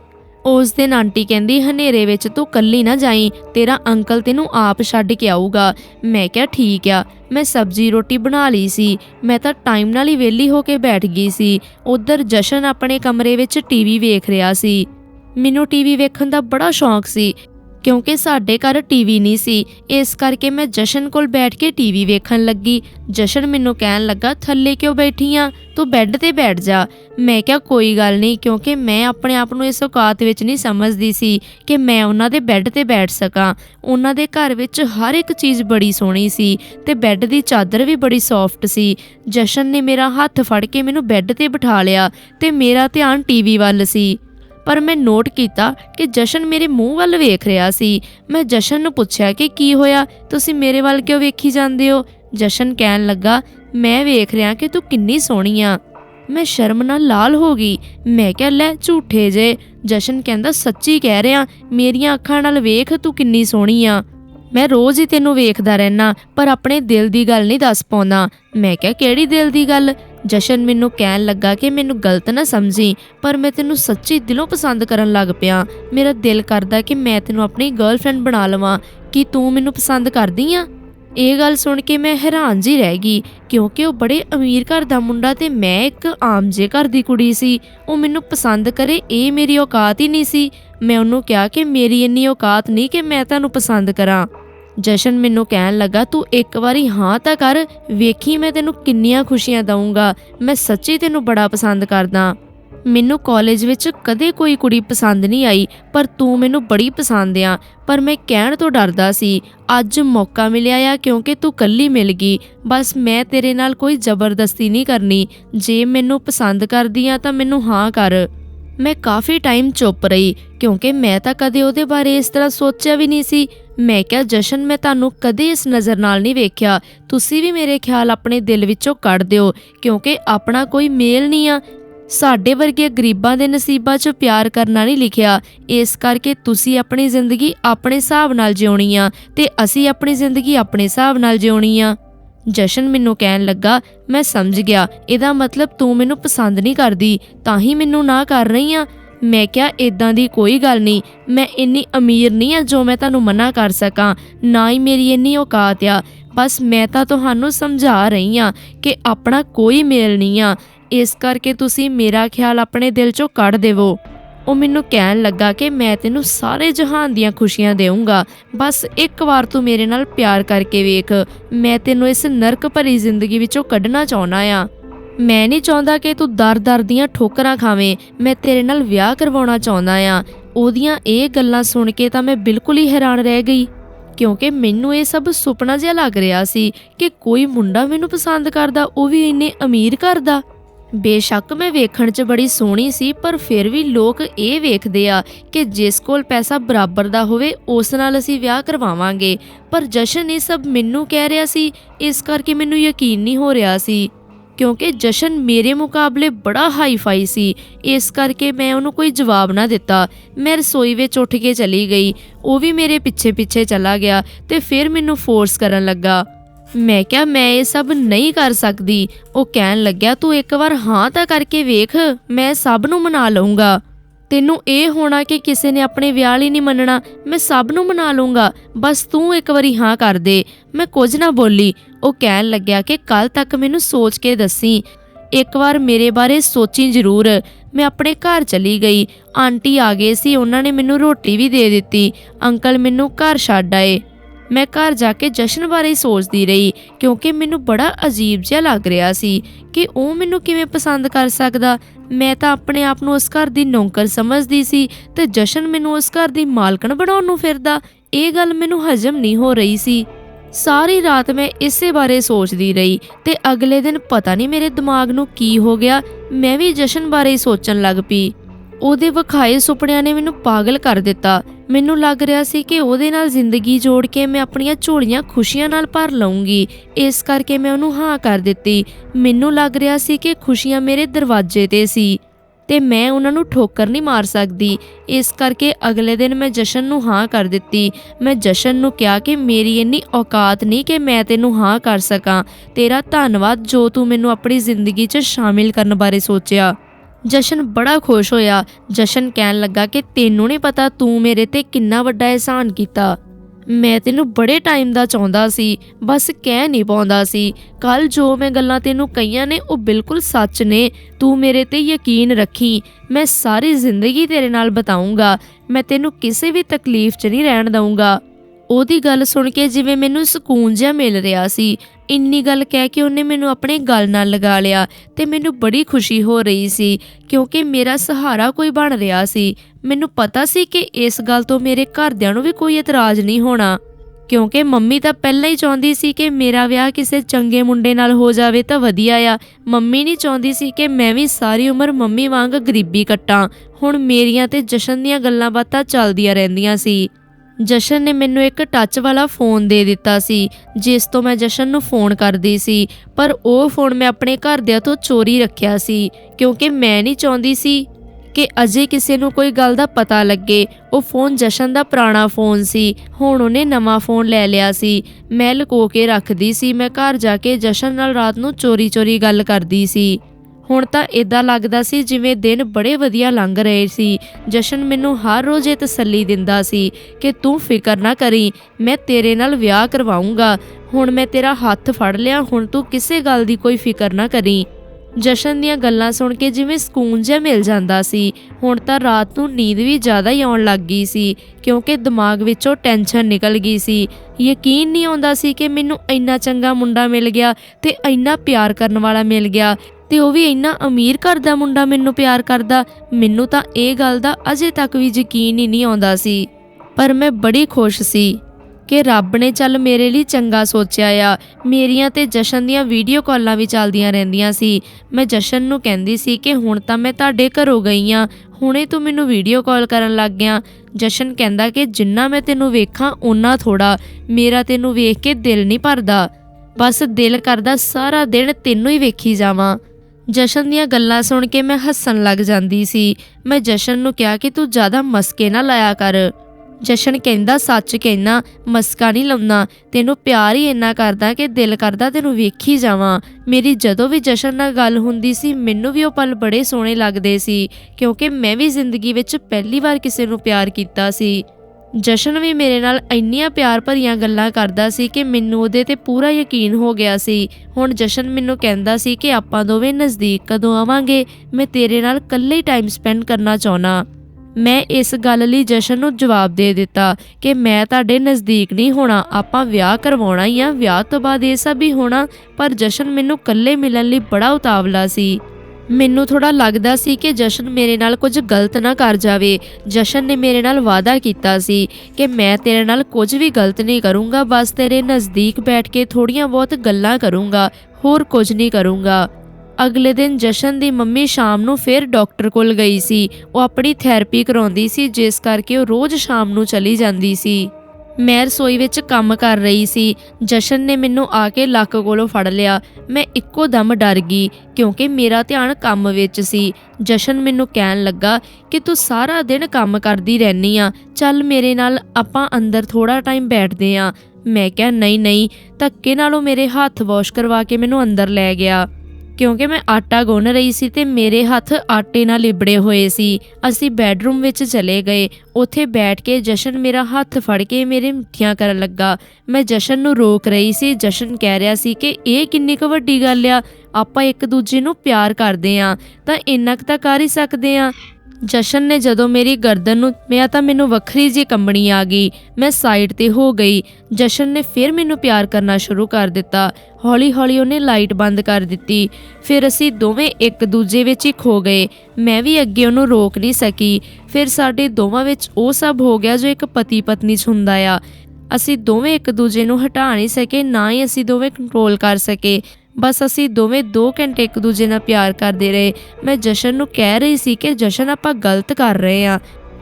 ਉਸ ਦਿਨ ਆਂਟੀ ਕਹਿੰਦੀ, ਹਨੇਰੇ ਵਿੱਚ ਤੂੰ ਕੱਲੀ ਨਾ ਜਾਈ, ਤੇਰਾ ਅੰਕਲ ਤੈਨੂੰ ਆਪ ਛੱਡ ਕੇ ਆਊਗਾ। ਮੈਂ ਕਿਹਾ, ਠੀਕ ਆ, ਮੈਂ ਸਬਜ਼ੀ ਰੋਟੀ ਬਣਾ ਲਈ ਸੀ, ਮੈਂ ਤਾਂ ਟਾਈਮ ਨਾਲ ਹੀ ਵਿਹਲੀ ਹੋ ਕੇ ਬੈਠ ਗਈ ਸੀ। ਉਧਰ ਜਸ਼ਨ ਆਪਣੇ ਕਮਰੇ ਵਿੱਚ ਟੀਵੀ ਵੇਖ ਰਿਹਾ ਸੀ। ਮੈਨੂੰ ਟੀਵੀ ਵੇਖਣ ਦਾ ਬੜਾ ਸ਼ੌਂਕ ਸੀ। ਕਿਉਂਕਿ ਸਾਡੇ ਘਰ ਟੀਵੀ ਨਹੀਂ ਸੀ। ਇਸ ਕਰਕੇ ਮੈਂ ਜਸ਼ਨ ਕੋਲ ਬੈਠ ਕੇ ਟੀਵੀ ਵੇਖਣ ਲੱਗੀ। ਜਸ਼ਨ ਮੈਨੂੰ ਕਹਿਣ ਲੱਗਾ, ਥੱਲੇ ਕਿਉਂ ਬੈਠੀ ਆ ਤੂੰ ਬੈੱਡ ਤੇ ਬੈਠ ਜਾ। ਮੈਂ ਕਿਹਾ, ਕੋਈ ਗੱਲ ਨਹੀਂ, ਕਿਉਂਕਿ ਮੈਂ ਆਪਣੇ ਆਪ ਨੂੰ ਇਸ ਔਕਾਤ ਵਿੱਚ ਨਹੀਂ ਸਮਝਦੀ ਸੀ ਕਿ ਮੈਂ ਉਹਨਾਂ ਦੇ ਬੈੱਡ ਤੇ ਬੈਠ ਸਕਾਂ। ਉਹਨਾਂ ਦੇ ਘਰ ਵਿੱਚ ਹਰ ਇੱਕ ਚੀਜ਼ ਬੜੀ ਸੋਹਣੀ ਸੀ ਤੇ ਬੈੱਡ ਦੀ ਚਾਦਰ ਵੀ ਬੜੀ ਸੌਫਟ ਸੀ। ਜਸ਼ਨ ਨੇ ਮੇਰਾ ਹੱਥ ਫੜ ਕੇ ਮੈਨੂੰ ਬੈੱਡ ਤੇ ਬਿਠਾ ਲਿਆ ਤੇ ਮੇਰਾ ਧਿਆਨ ਟੀਵੀ ਵੱਲ ਸੀ। ਪਰ ਮੈਂ ਨੋਟ ਕੀਤਾ ਕਿ ਜਸ਼ਨ ਮੇਰੇ ਮੂੰਹ ਵੱਲ ਵੇਖ ਰਿਹਾ ਸੀ। ਮੈਂ ਜਸ਼ਨ ਨੂੰ ਪੁੱਛਿਆ ਕਿ ਕੀ ਹੋਇਆ? ਤੁਸੀਂ ਮੇਰੇ ਵੱਲ ਕਿਉਂ ਵੇਖੀ ਜਾਂਦੇ ਹੋ? ਜਸ਼ਨ ਕਹਿਣ ਲੱਗਾ, ਮੈਂ ਵੇਖ ਰਿਹਾ ਕਿ ਤੂੰ ਕਿੰਨੀ ਸੋਹਣੀ ਆ। ਮੈਂ ਸ਼ਰਮ ਨਾਲ ਲਾਲ ਹੋ ਗਈ। ਮੈਂ ਕਿਹਾ, ਲੈ, ਝੂਠੇ ਜੇ। ਜਸ਼ਨ ਕਹਿੰਦਾ, ਸੱਚੀ ਕਹਿ ਰਿਹਾ, ਮੇਰੀਆਂ ਅੱਖਾਂ ਨਾਲ ਵੇਖ ਤੂੰ ਕਿੰਨੀ ਸੋਹਣੀ ਆ। ਮੈਂ ਰੋਜ਼ ਹੀ ਤੈਨੂੰ ਵੇਖਦਾ ਰਹਿਣਾ ਪਰ ਆਪਣੇ ਦਿਲ ਦੀ ਗੱਲ ਨਹੀਂ ਦੱਸ ਪਾਉਂਦਾ। ਮੈਂ ਕਿਹਾ, ਕਿਹੜੀ ਦਿਲ ਦੀ ਗੱਲ? ਜਸ਼ਨ ਮੈਨੂੰ ਕਹਿਣ ਲੱਗਾ ਕਿ ਮੈਨੂੰ ਗਲਤ ਨਾ ਸਮਝੀ, ਪਰ ਮੈਂ ਤੈਨੂੰ ਸੱਚੀ ਦਿਲੋਂ ਪਸੰਦ ਕਰਨ ਲੱਗ ਪਿਆ। ਮੇਰਾ ਦਿਲ ਕਰਦਾ ਕਿ ਮੈਂ ਤੈਨੂੰ ਆਪਣੀ ਗਰਲਫ੍ਰੈਂਡ ਬਣਾ ਲਵਾਂ। ਕੀ ਤੂੰ ਮੈਨੂੰ ਪਸੰਦ ਕਰਦੀ ਆ? ਇਹ ਗੱਲ ਸੁਣ ਕੇ ਮੈਂ ਹੈਰਾਨ ਜੀ ਰਹਿ ਗਈ, ਕਿਉਂਕਿ ਉਹ ਬੜੇ ਅਮੀਰ ਘਰ ਦਾ ਮੁੰਡਾ ਤੇ ਮੈਂ ਇੱਕ ਆਮ ਜੇ ਘਰ ਦੀ ਕੁੜੀ ਸੀ। ਉਹ ਮੈਨੂੰ ਪਸੰਦ ਕਰੇ, ਇਹ ਮੇਰੀ ਔਕਾਤ ਹੀ ਨਹੀਂ ਸੀ। ਮੈਂ ਉਹਨੂੰ ਕਿਹਾ ਕਿ ਮੇਰੀ ਇੰਨੀ ਔਕਾਤ ਨਹੀਂ ਕਿ ਮੈਂ ਤੁਹਾਨੂੰ ਪਸੰਦ ਕਰਾਂ। ਜਸ਼ਨ ਮੈਨੂੰ ਕਹਿਣ ਲੱਗਾ, ਤੂੰ ਇੱਕ ਵਾਰੀ ਹਾਂ ਤਾਂ ਕਰ, ਵੇਖੀ ਮੈਂ ਤੈਨੂੰ ਕਿੰਨੀਆਂ ਖੁਸ਼ੀਆਂ ਦਊਂਗਾ। ਮੈਂ ਸੱਚੀ ਤੈਨੂੰ ਬੜਾ ਪਸੰਦ ਕਰਦਾ। ਮੈਨੂੰ ਕਾਲਜ ਵਿੱਚ ਕਦੇ ਕੋਈ ਕੁੜੀ ਪਸੰਦ ਨਹੀਂ ਆਈ, ਪਰ ਤੂੰ ਮੈਨੂੰ ਬੜੀ ਪਸੰਦ ਆ। ਪਰ ਮੈਂ ਕਹਿਣ ਤੋਂ ਡਰਦਾ ਸੀ, ਅੱਜ ਮੌਕਾ ਮਿਲਿਆ ਆ ਕਿਉਂਕਿ ਤੂੰ ਕੱਲੀ ਮਿਲ ਗਈ। ਬਸ ਮੈਂ ਤੇਰੇ ਨਾਲ ਕੋਈ ਜ਼ਬਰਦਸਤੀ ਨਹੀਂ ਕਰਨੀ। ਜੇ ਮੈਨੂੰ ਪਸੰਦ ਕਰਦੀ ਆ ਤਾਂ ਮੈਨੂੰ ਹਾਂ ਕਰ। ਮੈਂ ਕਾਫੀ ਟਾਈਮ ਚੁੱਪ ਰਹੀ, ਕਿਉਂਕਿ ਮੈਂ ਤਾਂ ਕਦੇ ਉਹਦੇ ਬਾਰੇ ਇਸ ਤਰ੍ਹਾਂ ਸੋਚਿਆ ਵੀ ਨਹੀਂ ਸੀ। ਮੈਂ ਕਿਹਾ, ਜਸ਼ਨ, ਮੈਂ ਤੁਹਾਨੂੰ ਕਦੇ ਇਸ ਨਜ਼ਰ ਨਾਲ ਨਹੀਂ ਵੇਖਿਆ। ਤੁਸੀਂ ਵੀ ਮੇਰੇ ਖਿਆਲ ਆਪਣੇ ਦਿਲ ਵਿੱਚੋਂ ਕੱਢ ਦਿਓ, ਕਿਉਂਕਿ ਆਪਣਾ ਕੋਈ ਮੇਲ ਨਹੀਂ ਆ। ਸਾਡੇ ਵਰਗੇ ਗਰੀਬਾਂ ਦੇ ਨਸੀਬਾਂ 'ਚ ਪਿਆਰ ਕਰਨਾ ਨਹੀਂ ਲਿਖਿਆ। ਇਸ ਕਰਕੇ ਤੁਸੀਂ ਆਪਣੀ ਜ਼ਿੰਦਗੀ ਆਪਣੇ ਹਿਸਾਬ ਨਾਲ ਜਿਉਣੀ ਆ ਤੇ ਅਸੀਂ ਆਪਣੀ ਜ਼ਿੰਦਗੀ ਆਪਣੇ ਹਿਸਾਬ ਨਾਲ ਜਿਉਣੀ ਆ। ਜਸ਼ਨ ਮੈਨੂੰ ਕਹਿਣ ਲੱਗਾ, ਮੈਂ ਸਮਝ ਗਿਆ। ਇਹਦਾ ਮਤਲਬ ਤੂੰ ਮੈਨੂੰ ਪਸੰਦ ਨਹੀਂ ਕਰਦੀ, ਤਾਂ ਹੀ ਮੈਨੂੰ ਨਾ ਕਰ ਰਹੀ ਆ। ਮੈਂ ਕਿਹਾ ਇਦਾਂ ਦੀ ਕੋਈ ਗੱਲ ਨਹੀਂ। ਮੈਂ ਇੰਨੀ ਅਮੀਰ ਨਹੀਂ ਆ ਜੋ ਮੈਂ ਤੁਹਾਨੂੰ ਮਨਾ ਕਰ ਸਕਾਂ। ਨਾ ਹੀ ਮੇਰੀ ਇੰਨੀ ਔਕਾਤ ਆ। ਬਸ ਮੈਂ ਤਾਂ ਤੁਹਾਨੂੰ ਸਮਝਾ ਰਹੀ ਆ ਕਿ ਆਪਣਾ ਕੋਈ ਮੇਲ ਨਹੀਂ ਆ। ਇਸ ਕਰਕੇ ਤੁਸੀਂ ਮੇਰਾ ਖਿਆਲ ਆਪਣੇ ਦਿਲ ਚੋਂ ਕੱਢ ਦੇਵੋ। ਉਹ ਮੈਨੂੰ ਕਹਿਣ ਲੱਗਾ ਕਿ ਮੈਂ ਤੈਨੂੰ ਸਾਰੇ ਜਹਾਨ ਦੀਆਂ ਖੁਸ਼ੀਆਂ ਦੇਵਾਂਗਾ ਬਸ ਇੱਕ ਵਾਰ ਤੂੰ ਮੇਰੇ ਨਾਲ ਪਿਆਰ ਕਰਕੇ ਵੇਖ। ਮੈਂ ਤੈਨੂੰ ਇਸ ਨਰਕ ਭਰੀ ਜ਼ਿੰਦਗੀ ਵਿੱਚੋਂ ਕੱਢਣਾ ਚਾਹੁੰਦਾ ਆ। ਮੈਂ ਨਹੀਂ ਚਾਹੁੰਦਾ ਕਿ ਤੂੰ ਦਰ-ਦਰ ਦੀਆਂ ਠੋਕਰਾਂ ਖਾਵੇਂ। ਮੈਂ ਤੇਰੇ ਨਾਲ ਵਿਆਹ ਕਰਵਾਉਣਾ ਚਾਹੁੰਦਾ ਆ। ਉਹਦੀਆਂ ਇਹ ਗੱਲਾਂ ਸੁਣ ਕੇ ਤਾਂ ਮੈਂ ਬਿਲਕੁਲ ਹੀ ਹੈਰਾਨ ਰਹਿ ਗਈ। ਕਿਉਂਕਿ ਮੈਨੂੰ ਇਹ ਸਭ ਸੁਪਨਾ ਜਿਹਾ ਲੱਗ ਰਿਹਾ ਸੀ ਕਿ ਕੋਈ ਮੁੰਡਾ ਮੈਨੂੰ ਪਸੰਦ ਕਰਦਾ, ਉਹ ਵੀ ਇੰਨੇ ਅਮੀਰ ਕਰਦਾ ਬੇਸ਼ੱਕ ਮੈਂ ਵੇਖਣ 'ਚ ਬੜੀ ਸੋਹਣੀ ਸੀ, ਪਰ ਫਿਰ ਵੀ ਲੋਕ ਇਹ ਵੇਖਦੇ ਆ ਕਿ ਜਿਸ ਕੋਲ ਪੈਸਾ ਬਰਾਬਰ ਦਾ ਹੋਵੇ, ਉਸ ਨਾਲ ਅਸੀਂ ਵਿਆਹ ਕਰਵਾਵਾਂਗੇ। ਪਰ ਜਸ਼ਨ ਇਹ ਸਭ ਮੈਨੂੰ ਕਹਿ ਰਿਹਾ ਸੀ, ਇਸ ਕਰਕੇ ਮੈਨੂੰ ਯਕੀਨ ਨਹੀਂ ਹੋ ਰਿਹਾ ਸੀ। ਕਿਉਂਕਿ ਜਸ਼ਨ ਮੇਰੇ ਮੁਕਾਬਲੇ ਬੜਾ ਹਾਈਫਾਈ ਸੀ, ਇਸ ਕਰਕੇ ਮੈਂ ਉਹਨੂੰ ਕੋਈ ਜਵਾਬ ਨਾ ਦਿੱਤਾ। ਮੈਂ ਰਸੋਈ ਵਿੱਚ ਉੱਠ ਕੇ ਚਲੀ ਗਈ, ਉਹ ਵੀ ਮੇਰੇ ਪਿੱਛੇ-ਪਿੱਛੇ ਚਲਾ ਗਿਆ ਤੇ ਫਿਰ ਮੈਨੂੰ ਫੋਰਸ ਕਰਨ ਲੱਗਾ। ਮੈਂ ਕਿਹਾ, ਮੈਂ ਇਹ ਸਭ ਨਹੀਂ ਕਰ ਸਕਦੀ। ਉਹ ਕਹਿਣ ਲੱਗਿਆ, ਤੂੰ ਇੱਕ ਵਾਰ ਹਾਂ ਤਾਂ ਕਰਕੇ ਵੇਖ, ਮੈਂ ਸਭ ਨੂੰ ਮਨਾ ਲਵਾਂਗਾ ਤੈਨੂੰ ਇਹ ਹੋਣਾ ਕਿ ਕਿਸੇ ਨੇ ਆਪਣੇ ਵਿਆਹ ਲਈ ਨਹੀਂ ਮੰਨਣਾ, ਮੈਂ ਸਭ ਨੂੰ ਮਨਾ ਲਵਾਂਗਾ ਬਸ ਤੂੰ ਇੱਕ ਵਾਰੀ ਹਾਂ ਕਰ ਦੇ। ਮੈਂ ਕੁਝ ਨਾ ਬੋਲੀ। ਉਹ ਕਹਿਣ ਲੱਗਿਆ ਕਿ ਕੱਲ ਤੱਕ ਮੈਨੂੰ ਸੋਚ ਕੇ ਦੱਸੀ, ਇੱਕ ਵਾਰ ਮੇਰੇ ਬਾਰੇ ਸੋਚੀ ਜ਼ਰੂਰ। ਮੈਂ ਆਪਣੇ ਘਰ ਚਲੀ ਗਈ। ਆਂਟੀ ਆ ਗਏ ਸੀ, ਉਹਨਾਂ ਨੇ ਮੈਨੂੰ ਰੋਟੀ ਵੀ ਦੇ ਦਿੱਤੀ। ਅੰਕਲ ਮੈਨੂੰ ਘਰ ਛੱਡ ਆਏ। ਮੈਂ ਘਰ ਜਾ ਕੇ ਜਸ਼ਨ ਬਾਰੇ ਹੀ ਸੋਚਦੀ ਰਹੀ, ਕਿਉਂਕਿ ਮੈਨੂੰ ਬੜਾ ਅਜੀਬ ਜਿਹਾ ਲੱਗ ਰਿਹਾ ਸੀ ਕਿ ਉਹ ਮੈਨੂੰ ਕਿਵੇਂ ਪਸੰਦ ਕਰ ਸਕਦਾ। ਮੈਂ ਤਾਂ ਆਪਣੇ ਆਪ ਨੂੰ ਉਸ ਘਰ ਦੀ ਨੌਕਰ ਸਮਝਦੀ ਸੀ ਤੇ ਜਸ਼ਨ ਮੈਨੂੰ ਉਸ ਘਰ ਦੀ ਮਾਲਕਣ ਬਣਾਉਣ ਨੂੰ ਫਿਰਦਾ। ਇਹ ਗੱਲ ਮੈਨੂੰ ਹਜਮ ਨਹੀਂ ਹੋ ਰਹੀ ਸੀ। ਸਾਰੀ ਰਾਤ ਮੈਂ ਇਸੇ ਬਾਰੇ ਸੋਚਦੀ ਰਹੀ ਤੇ ਅਗਲੇ ਦਿਨ ਪਤਾ ਨਹੀਂ ਮੇਰੇ ਦਿਮਾਗ ਨੂੰ ਕੀ ਹੋ ਗਿਆ। ਮੈਂ ਵੀ ਜਸ਼ਨ ਬਾਰੇ ਸੋਚਣ ਲੱਗ ਪਈ। ਉਹਦੇ ਵਿਖਾਏ ਸੁਪਨਿਆਂ ਨੇ ਮੈਨੂੰ ਪਾਗਲ ਕਰ ਦਿੱਤਾ। ਮੈਨੂੰ ਲੱਗ ਰਿਹਾ ਸੀ ਕਿ ਉਹਦੇ ਨਾਲ ਜ਼ਿੰਦਗੀ ਜੋੜ ਕੇ ਮੈਂ ਆਪਣੀਆਂ ਝੋਲੀਆਂ ਖੁਸ਼ੀਆਂ ਨਾਲ ਭਰ ਲਵਾਂਗੀ ਇਸ ਕਰਕੇ ਮੈਂ ਉਹਨੂੰ ਹਾਂ ਕਰ ਦਿੱਤੀ। ਮੈਨੂੰ ਲੱਗ ਰਿਹਾ ਸੀ ਕਿ ਖੁਸ਼ੀਆਂ ਮੇਰੇ ਦਰਵਾਜ਼ੇ ਤੇ ਸੀ ਤੇ ਮੈਂ ਉਹਨਾਂ ਨੂੰ ਠੋਕਰ ਨਹੀਂ ਮਾਰ ਸਕਦੀ। ਇਸ ਕਰਕੇ ਅਗਲੇ ਦਿਨ ਮੈਂ ਜਸ਼ਨ ਨੂੰ ਹਾਂ ਕਰ ਦਿੱਤੀ। ਮੈਂ ਜਸ਼ਨ ਨੂੰ ਕਿਹਾ ਕਿ ਮੇਰੀ ਇੰਨੀ ਔਕਾਤ ਨਹੀਂ ਕਿ ਮੈਂ ਤੈਨੂੰ ਹਾਂ ਕਰ ਸਕਾਂ। ਤੇਰਾ ਧੰਨਵਾਦ ਜੋ ਤੂੰ ਮੈਨੂੰ ਆਪਣੀ ਜ਼ਿੰਦਗੀ 'ਚ ਸ਼ਾਮਿਲ ਕਰਨ ਬਾਰੇ ਸੋਚਿਆ। ਜਸ਼ਨ ਬੜਾ ਖੁਸ਼ ਹੋਇਆ। ਜਸ਼ਨ ਕਹਿਣ ਲੱਗਾ ਕਿ ਤੈਨੂੰ ਨਹੀਂ ਪਤਾ ਤੂੰ ਮੇਰੇ ਤੇ ਕਿੰਨਾ ਵੱਡਾ ਅਹਿਸਾਨ ਕੀਤਾ। ਮੈਂ ਤੈਨੂੰ ਬੜੇ ਟਾਈਮ ਦਾ ਚਾਹੁੰਦਾ ਸੀ, ਬਸ ਕਹਿ ਨਹੀਂ ਪਾਉਂਦਾ ਸੀ। ਕੱਲ ਜੋ ਮੈਂ ਗੱਲਾਂ ਤੈਨੂੰ ਕਹੀਆਂ ਨੇ ਉਹ ਬਿਲਕੁਲ ਸੱਚ ਨੇ। ਤੂੰ ਮੇਰੇ ਤੇ ਯਕੀਨ ਰੱਖੀ। ਮੈਂ ਸਾਰੀ ਜ਼ਿੰਦਗੀ ਤੇਰੇ ਨਾਲ ਬਤਾਉਂਗਾ ਮੈਂ ਤੈਨੂੰ ਕਿਸੇ ਵੀ ਤਕਲੀਫ 'ਚ ਨਹੀਂ ਰਹਿਣ ਦਊਂਗਾ। ਉਹਦੀ ਗੱਲ ਸੁਣ ਕੇ ਜਿਵੇਂ ਮੈਨੂੰ ਸਕੂਨ ਜਿਹਾ ਮਿਲ ਰਿਹਾ ਸੀ। ਇੰਨੀ ਗੱਲ ਕਹਿ ਕੇ ਉਹਨੇ ਮੈਨੂੰ ਆਪਣੇ ਗਲ ਨਾਲ ਲਗਾ ਲਿਆ ਤੇ ਮੈਨੂੰ ਬੜੀ ਖੁਸ਼ੀ ਹੋ ਰਹੀ ਸੀ, ਕਿਉਂਕਿ ਮੇਰਾ ਸਹਾਰਾ ਕੋਈ ਬਣ ਰਿਹਾ ਸੀ। ਮੈਨੂੰ ਪਤਾ ਸੀ ਕਿ ਇਸ ਗੱਲ ਤੋਂ ਮੇਰੇ ਘਰਦਿਆਂ ਨੂੰ ਵੀ ਕੋਈ ਇਤਰਾਜ਼ ਨਹੀਂ ਹੋਣਾ। ਕਿਉਂਕਿ ਮੰਮੀ ਤਾਂ ਪਹਿਲਾਂ ਹੀ ਚਾਹੁੰਦੀ ਸੀ ਕਿ ਮੇਰਾ ਵਿਆਹ ਕਿਸੇ ਚੰਗੇ ਮੁੰਡੇ ਨਾਲ ਹੋ ਜਾਵੇ ਤਾਂ ਵਧੀਆ ਆ। ਮੰਮੀ ਨਹੀਂ ਚਾਹੁੰਦੀ ਸੀ ਕਿ ਮੈਂ ਵੀ ਸਾਰੀ ਉਮਰ ਮੰਮੀ ਵਾਂਗ ਗਰੀਬੀ ਕੱਟਾਂ। ਹੁਣ ਮੇਰੀਆਂ ਤੇ ਜਸ਼ਨ ਦੀਆਂ ਗੱਲਾਂ ਬਾਤਾਂ ਚੱਲਦੀਆਂ ਰਹਿੰਦੀਆਂ ਸੀ। ਜਸ਼ਨ ਨੇ ਮੈਨੂੰ ਇੱਕ ਟੱਚ ਵਾਲਾ ਫੋਨ ਦੇ ਦਿੱਤਾ ਸੀ, ਜਿਸ ਤੋਂ ਮੈਂ ਜਸ਼ਨ ਨੂੰ ਫੋਨ ਕਰਦੀ ਸੀ, ਪਰ ਉਹ ਫੋਨ ਮੈਂ ਆਪਣੇ ਘਰਦਿਆਂ ਤੋਂ ਚੋਰੀ ਰੱਖਿਆ ਸੀ, ਕਿਉਂਕਿ ਮੈਂ ਨਹੀਂ ਚਾਹੁੰਦੀ ਸੀ ਕਿ ਅਜੇ ਕਿਸੇ ਨੂੰ ਕੋਈ ਗੱਲ ਦਾ ਪਤਾ ਲੱਗੇ। ਉਹ ਫੋਨ ਜਸ਼ਨ ਦਾ ਪੁਰਾਣਾ ਫੋਨ ਸੀ, ਹੁਣ ਉਹਨੇ ਨਵਾਂ ਫੋਨ ਲੈ ਲਿਆ ਸੀ। ਮੈਂ ਲੁਕੋ ਕੇ ਰੱਖਦੀ ਸੀ, ਮੈਂ ਘਰ ਜਾ ਕੇ ਜਸ਼ਨ ਨਾਲ ਰਾਤ ਨੂੰ ਚੋਰੀ-ਚੋਰੀ ਗੱਲ ਕਰਦੀ ਸੀ। ਹੁਣ ਤਾਂ ਇਦਾਂ ਲੱਗਦਾ ਸੀ ਜਿਵੇਂ ਦਿਨ ਬੜੇ ਵਧੀਆ ਲੰਘ ਰਹੇ ਸੀ। ਜਸ਼ਨ ਮੈਨੂੰ ਹਰ ਰੋਜ਼ ਇਹ ਤਸੱਲੀ ਦਿੰਦਾ ਸੀ ਕਿ ਤੂੰ ਫਿਕਰ ਨਾ ਕਰੀ, ਮੈਂ ਤੇਰੇ ਨਾਲ ਵਿਆਹ ਕਰਵਾਉਂਗਾ ਹੁਣ ਮੈਂ ਤੇਰਾ ਹੱਥ ਫੜ ਲਿਆ, ਹੁਣ ਤੂੰ ਕਿਸੇ ਗੱਲ ਦੀ ਕੋਈ ਫਿਕਰ ਨਾ ਕਰੀ। ਜਸ਼ਨ ਦੀਆਂ ਗੱਲਾਂ ਸੁਣ ਕੇ ਜਿਵੇਂ ਸਕੂਨ ਜਿਹਾ ਮਿਲ ਜਾਂਦਾ ਸੀ। ਹੁਣ ਤਾਂ ਰਾਤ ਨੂੰ ਨੀਂਦ ਵੀ ਜ਼ਿਆਦਾ ਹੀ ਆਉਣ ਲੱਗ ਗਈ ਸੀ, ਕਿਉਂਕਿ ਦਿਮਾਗ ਵਿੱਚੋਂ ਟੈਨਸ਼ਨ ਨਿਕਲ ਗਈ ਸੀ। ਯਕੀਨ ਨਹੀਂ ਆਉਂਦਾ ਸੀ ਕਿ ਮੈਨੂੰ ਇੰਨਾ ਚੰਗਾ ਮੁੰਡਾ ਮਿਲ ਗਿਆ ਤੇ ਇੰਨਾ ਪਿਆਰ ਕਰਨ ਵਾਲਾ ਮਿਲ ਗਿਆ। ਤੇ ਉਹ ਵੀ ਇੰਨਾ ਅਮੀਰ ਘਰ ਦਾ ਮੁੰਡਾ ਮੈਨੂੰ ਪਿਆਰ ਕਰਦਾ, ਮੈਨੂੰ ਤਾਂ ਇਹ ਗੱਲ ਦਾ ਅਜੇ ਤੱਕ ਵੀ ਯਕੀਨ ਹੀ ਨਹੀਂ ਆਉਂਦਾ ਸੀ। ਪਰ ਮੈਂ ਬੜੀ ਖੁਸ਼ ਸੀ ਕਿ ਰੱਬ ਨੇ ਚੱਲ ਮੇਰੇ ਲਈ ਚੰਗਾ ਸੋਚਿਆ ਆ। ਮੇਰੀਆਂ ਤੇ ਜਸ਼ਨ ਦੀਆਂ ਵੀਡੀਓ ਕਾਲਾਂ ਵੀ ਚੱਲਦੀਆਂ ਰਹਿੰਦੀਆਂ ਸੀ। ਮੈਂ ਜਸ਼ਨ ਨੂੰ ਕਹਿੰਦੀ ਸੀ ਕਿ ਹੁਣ ਤਾਂ ਮੈਂ ਤੁਹਾਡੇ ਘਰੋਂ ਗਈ ਆ, ਹੁਣੇ ਤੂੰ ਮੈਨੂੰ ਵੀਡੀਓ ਕਾਲ ਕਰਨ ਲੱਗ ਗਿਆ। ਜਸ਼ਨ ਕਹਿੰਦਾ ਕਿ ਜਿੰਨਾ ਮੈਂ ਤੈਨੂੰ ਵੇਖਾਂ, ਓਨਾ ਥੋੜਾ ਮੇਰਾ ਤੈਨੂੰ ਵੇਖ ਕੇ ਦਿਲ ਨਹੀਂ ਭਰਦਾ। ਬਸ ਦਿਲ ਕਰਦਾ ਸਾਰਾ ਦਿਨ ਤੈਨੂੰ ਹੀ ਵੇਖੀ ਜਾਵਾਂ। ਜਸ਼ਨ ਦੀਆਂ ਗੱਲਾਂ ਸੁਣ ਕੇ ਮੈਂ ਹੱਸਣ ਲੱਗ ਜਾਂਦੀ ਸੀ। ਮੈਂ ਜਸ਼ਨ ਨੂੰ ਕਿਹਾ ਕਿ ਤੂੰ ਜ਼ਿਆਦਾ ਮਸਕੇ ਨਾ ਲਾਇਆ ਕਰ। ਜਸ਼ਨ ਕਹਿੰਦਾ, ਸੱਚ ਕਹਿਣਾ ਮਸਕਾ ਨਹੀਂ ਲਾਉਣਾ। ਤੈਨੂੰ ਪਿਆਰ ਹੀ ਇੰਨਾ ਕਰਦਾ ਕਿ ਦਿਲ ਕਰਦਾ ਤੈਨੂੰ ਵੇਖੀ ਜਾਵਾਂ। ਮੇਰੀ ਜਦੋਂ ਵੀ ਜਸ਼ਨ ਨਾਲ ਗੱਲ ਹੁੰਦੀ ਸੀ, ਮੈਨੂੰ ਵੀ ਉਹ ਪਲ ਬੜੇ ਸੋਹਣੇ ਲੱਗਦੇ ਸੀ, ਕਿਉਂਕਿ ਮੈਂ ਵੀ ਜ਼ਿੰਦਗੀ ਵਿੱਚ ਪਹਿਲੀ ਵਾਰ ਕਿਸੇ ਨੂੰ ਪਿਆਰ ਕੀਤਾ ਸੀ। ਜਸ਼ਨ ਵੀ ਮੇਰੇ ਨਾਲ ਇੰਨੀਆਂ ਪਿਆਰ ਭਰੀਆਂ ਗੱਲਾਂ ਕਰਦਾ ਸੀ ਕਿ ਮੈਨੂੰ ਉਹਦੇ ਤੇ ਪੂਰਾ ਯਕੀਨ ਹੋ ਗਿਆ ਸੀ। ਹੁਣ ਜਸ਼ਨ ਮੈਨੂੰ ਕਹਿੰਦਾ ਸੀ ਕਿ ਆਪਾਂ ਦੋਵੇਂ ਨਜ਼ਦੀਕ ਕਦੋਂ ਆਵਾਂਗੇ, ਮੈਂ ਤੇਰੇ ਨਾਲ ਇਕੱਲੇ ਟਾਈਮ ਸਪੈਂਡ ਕਰਨਾ ਚਾਹਣਾ ਮੈਂ ਇਸ ਗੱਲ ਲਈ ਜਸ਼ਨ ਨੂੰ ਜਵਾਬ ਦੇ ਦਿੱਤਾ ਕਿ ਮੈਂ ਤੁਹਾਡੇ ਨਜ਼ਦੀਕ ਨਹੀਂ ਹੋਣਾ, ਆਪਾਂ ਵਿਆਹ ਕਰਵਾਉਣਾ ਹੀ ਆ, ਵਿਆਹ ਤੋਂ ਬਾਅਦ ਇਹ ਸਭ ਵੀ ਹੋਣਾ, ਪਰ ਜਸ਼ਨ ਮੈਨੂੰ ਇਕੱਲੇ ਮਿਲਣ ਲਈ ਬੜਾ ਉਤਾਵਲਾ ਸੀ। ਮੈਨੂੰ ਥੋੜਾ ਲੱਗਦਾ ਸੀ ਕਿ ਜਸ਼ਨ ਮੇਰੇ ਨਾਲ ਕੁਝ ਗਲਤ ਨਾ ਕਰ ਜਾਵੇ। ਜਸ਼ਨ ਨੇ ਮੇਰੇ ਨਾਲ ਵਾਅਦਾ ਕੀਤਾ ਸੀ ਕਿ ਮੈਂ ਤੇਰੇ ਨਾਲ ਕੁਝ ਵੀ ਗਲਤ ਨਹੀਂ ਕਰੂੰਗਾ, ਬਸ ਤੇਰੇ ਨਜ਼ਦੀਕ ਬੈਠ ਕੇ ਥੋੜੀਆਂ ਬਹੁਤ ਗੱਲਾਂ ਕਰੂੰਗਾ, ਹੋਰ ਕੁਝ ਨਹੀਂ ਕਰੂੰਗਾ। ਅਗਲੇ ਦਿਨ ਜਸ਼ਨ ਦੀ ਮੰਮੀ ਸ਼ਾਮ ਨੂੰ ਫਿਰ ਡਾਕਟਰ ਕੋਲ ਗਈ ਸੀ। ਉਹ ਆਪਣੀ ਥੈਰੇਪੀ ਕਰਾਉਂਦੀ ਸੀ, ਜਿਸ ਕਰਕੇ ਉਹ ਰੋਜ਼ ਸ਼ਾਮ ਨੂੰ ਚਲੀ ਜਾਂਦੀ ਸੀ। ਮੈਂ ਰਸੋਈ ਵਿੱਚ ਕੰਮ ਕਰ ਰਹੀ ਸੀ। ਜਸ਼ਨ ਨੇ ਮੈਨੂੰ ਆ ਕੇ ਲੱਕ ਕੋਲੋਂ ਫੜ ਲਿਆ। ਮੈਂ ਇੱਕੋ ਦਮ ਡਰ ਗਈ, ਕਿਉਂਕਿ ਮੇਰਾ ਧਿਆਨ ਕੰਮ ਵਿੱਚ ਸੀ। ਜਸ਼ਨ ਮੈਨੂੰ ਕਹਿਣ ਲੱਗਾ ਕਿ ਤੂੰ ਸਾਰਾ ਦਿਨ ਕੰਮ ਕਰਦੀ ਰਹਿਨੀ ਆ। ਚੱਲ ਮੇਰੇ ਨਾਲ ਆਪਾਂ ਅੰਦਰ ਥੋੜਾ ਟਾਈਮ ਬੈਠਦੇ ਆ। ਮੈਂ ਕਿਹਾ, ਨਹੀਂ ਨਹੀਂ। ਧੱਕੇ ਨਾਲੋਂ ਮੇਰੇ ਹੱਥ ਵਾਸ਼ ਕਰਵਾ ਕੇ ਮੈਨੂੰ ਅੰਦਰ ਲੈ ਗਿਆ। ਕਿਉਂਕਿ ਮੈਂ ਆਟਾ ਗੁੰਨ ਰਹੀ ਸੀ ਤੇ ਮੇਰੇ ਹੱਥ ਆਟੇ ਨਾਲ ਲਿਬੜੇ ਹੋਏ ਸੀ। ਅਸੀਂ ਬੈੱਡਰੂਮ ਵਿੱਚ ਚਲੇ ਗਏ। ਉੱਥੇ ਬੈਠ ਕੇ ਜਸ਼ਨ ਮੇਰਾ ਹੱਥ ਫੜ ਕੇ ਮੇਰੇ ਮਿੱਠੀਆਂ ਕਰਨ ਲੱਗਾ। ਮੈਂ ਜਸ਼ਨ ਨੂੰ ਰੋਕ ਰਹੀ ਸੀ। ਜਸ਼ਨ ਕਹਿ ਰਿਹਾ ਸੀ ਕਿ ਇਹ ਕਿੰਨੀ ਕੁ ਵੱਡੀ ਗੱਲ ਆ। ਆਪਾਂ ਇੱਕ ਦੂਜੇ ਨੂੰ ਪਿਆਰ ਕਰਦੇ ਆ। ਤਾਂ ਇੰਨਾ ਕੁ ਤਾਂ ਕਰ ਹੀ ਸਕਦੇ ਆ। ਜਸ਼ਨ ਨੇ ਜਦੋਂ ਮੇਰੀ ਗਰਦਨ ਨੂੰ, ਮੈਂ ਤਾਂ ਮੈਨੂੰ ਵੱਖਰੀ ਜੀ ਕੰਬਣੀ ਆ ਗਈ। ਮੈਂ ਸਾਈਡ ਤੇ ਹੋ ਗਈ। ਜਸ਼ਨ ਨੇ ਫਿਰ ਮੈਨੂੰ ਪਿਆਰ ਕਰਨਾ ਸ਼ੁਰੂ ਕਰ ਦਿੱਤਾ। ਹੌਲੀ-ਹੌਲੀ ਉਹਨੇ ਲਾਈਟ ਬੰਦ ਕਰ ਦਿੱਤੀ। ਫਿਰ ਅਸੀਂ ਦੋਵੇਂ ਇੱਕ ਦੂਜੇ ਵਿੱਚ ਹੀ ਖੋ ਗਏ। ਮੈਂ ਵੀ ਅੱਗੇ ਉਹਨੂੰ ਰੋਕ ਨਹੀਂ ਸਕੀ। ਫਿਰ ਸਾਡੇ ਦੋਵਾਂ ਵਿੱਚ ਉਹ ਸਭ ਹੋ ਗਿਆ ਜੋ ਇੱਕ ਪਤੀ ਪਤਨੀ 'ਚ ਹੁੰਦਾ ਆ। ਅਸੀਂ ਦੋਵੇਂ ਇੱਕ ਦੂਜੇ ਨੂੰ ਹਟਾ ਨਹੀਂ ਸਕੇ, ਨਾ ਹੀ ਅਸੀਂ ਦੋਵੇਂ ਕੰਟਰੋਲ ਕਰ ਸਕੇ। ਬਸ ਅਸੀਂ ਦੋਵੇਂ 2 ਘੰਟੇ ਇੱਕ ਦੂਜੇ ਨਾਲ ਪਿਆਰ ਕਰਦੇ ਰਹੇ। ਮੈਂ ਜਸ਼ਨ ਨੂੰ ਕਹਿ ਰਹੀ ਸੀ ਕਿ ਜਸ਼ਨ ਆਪਾਂ ਗਲਤ ਕਰ ਰਹੇ ਆ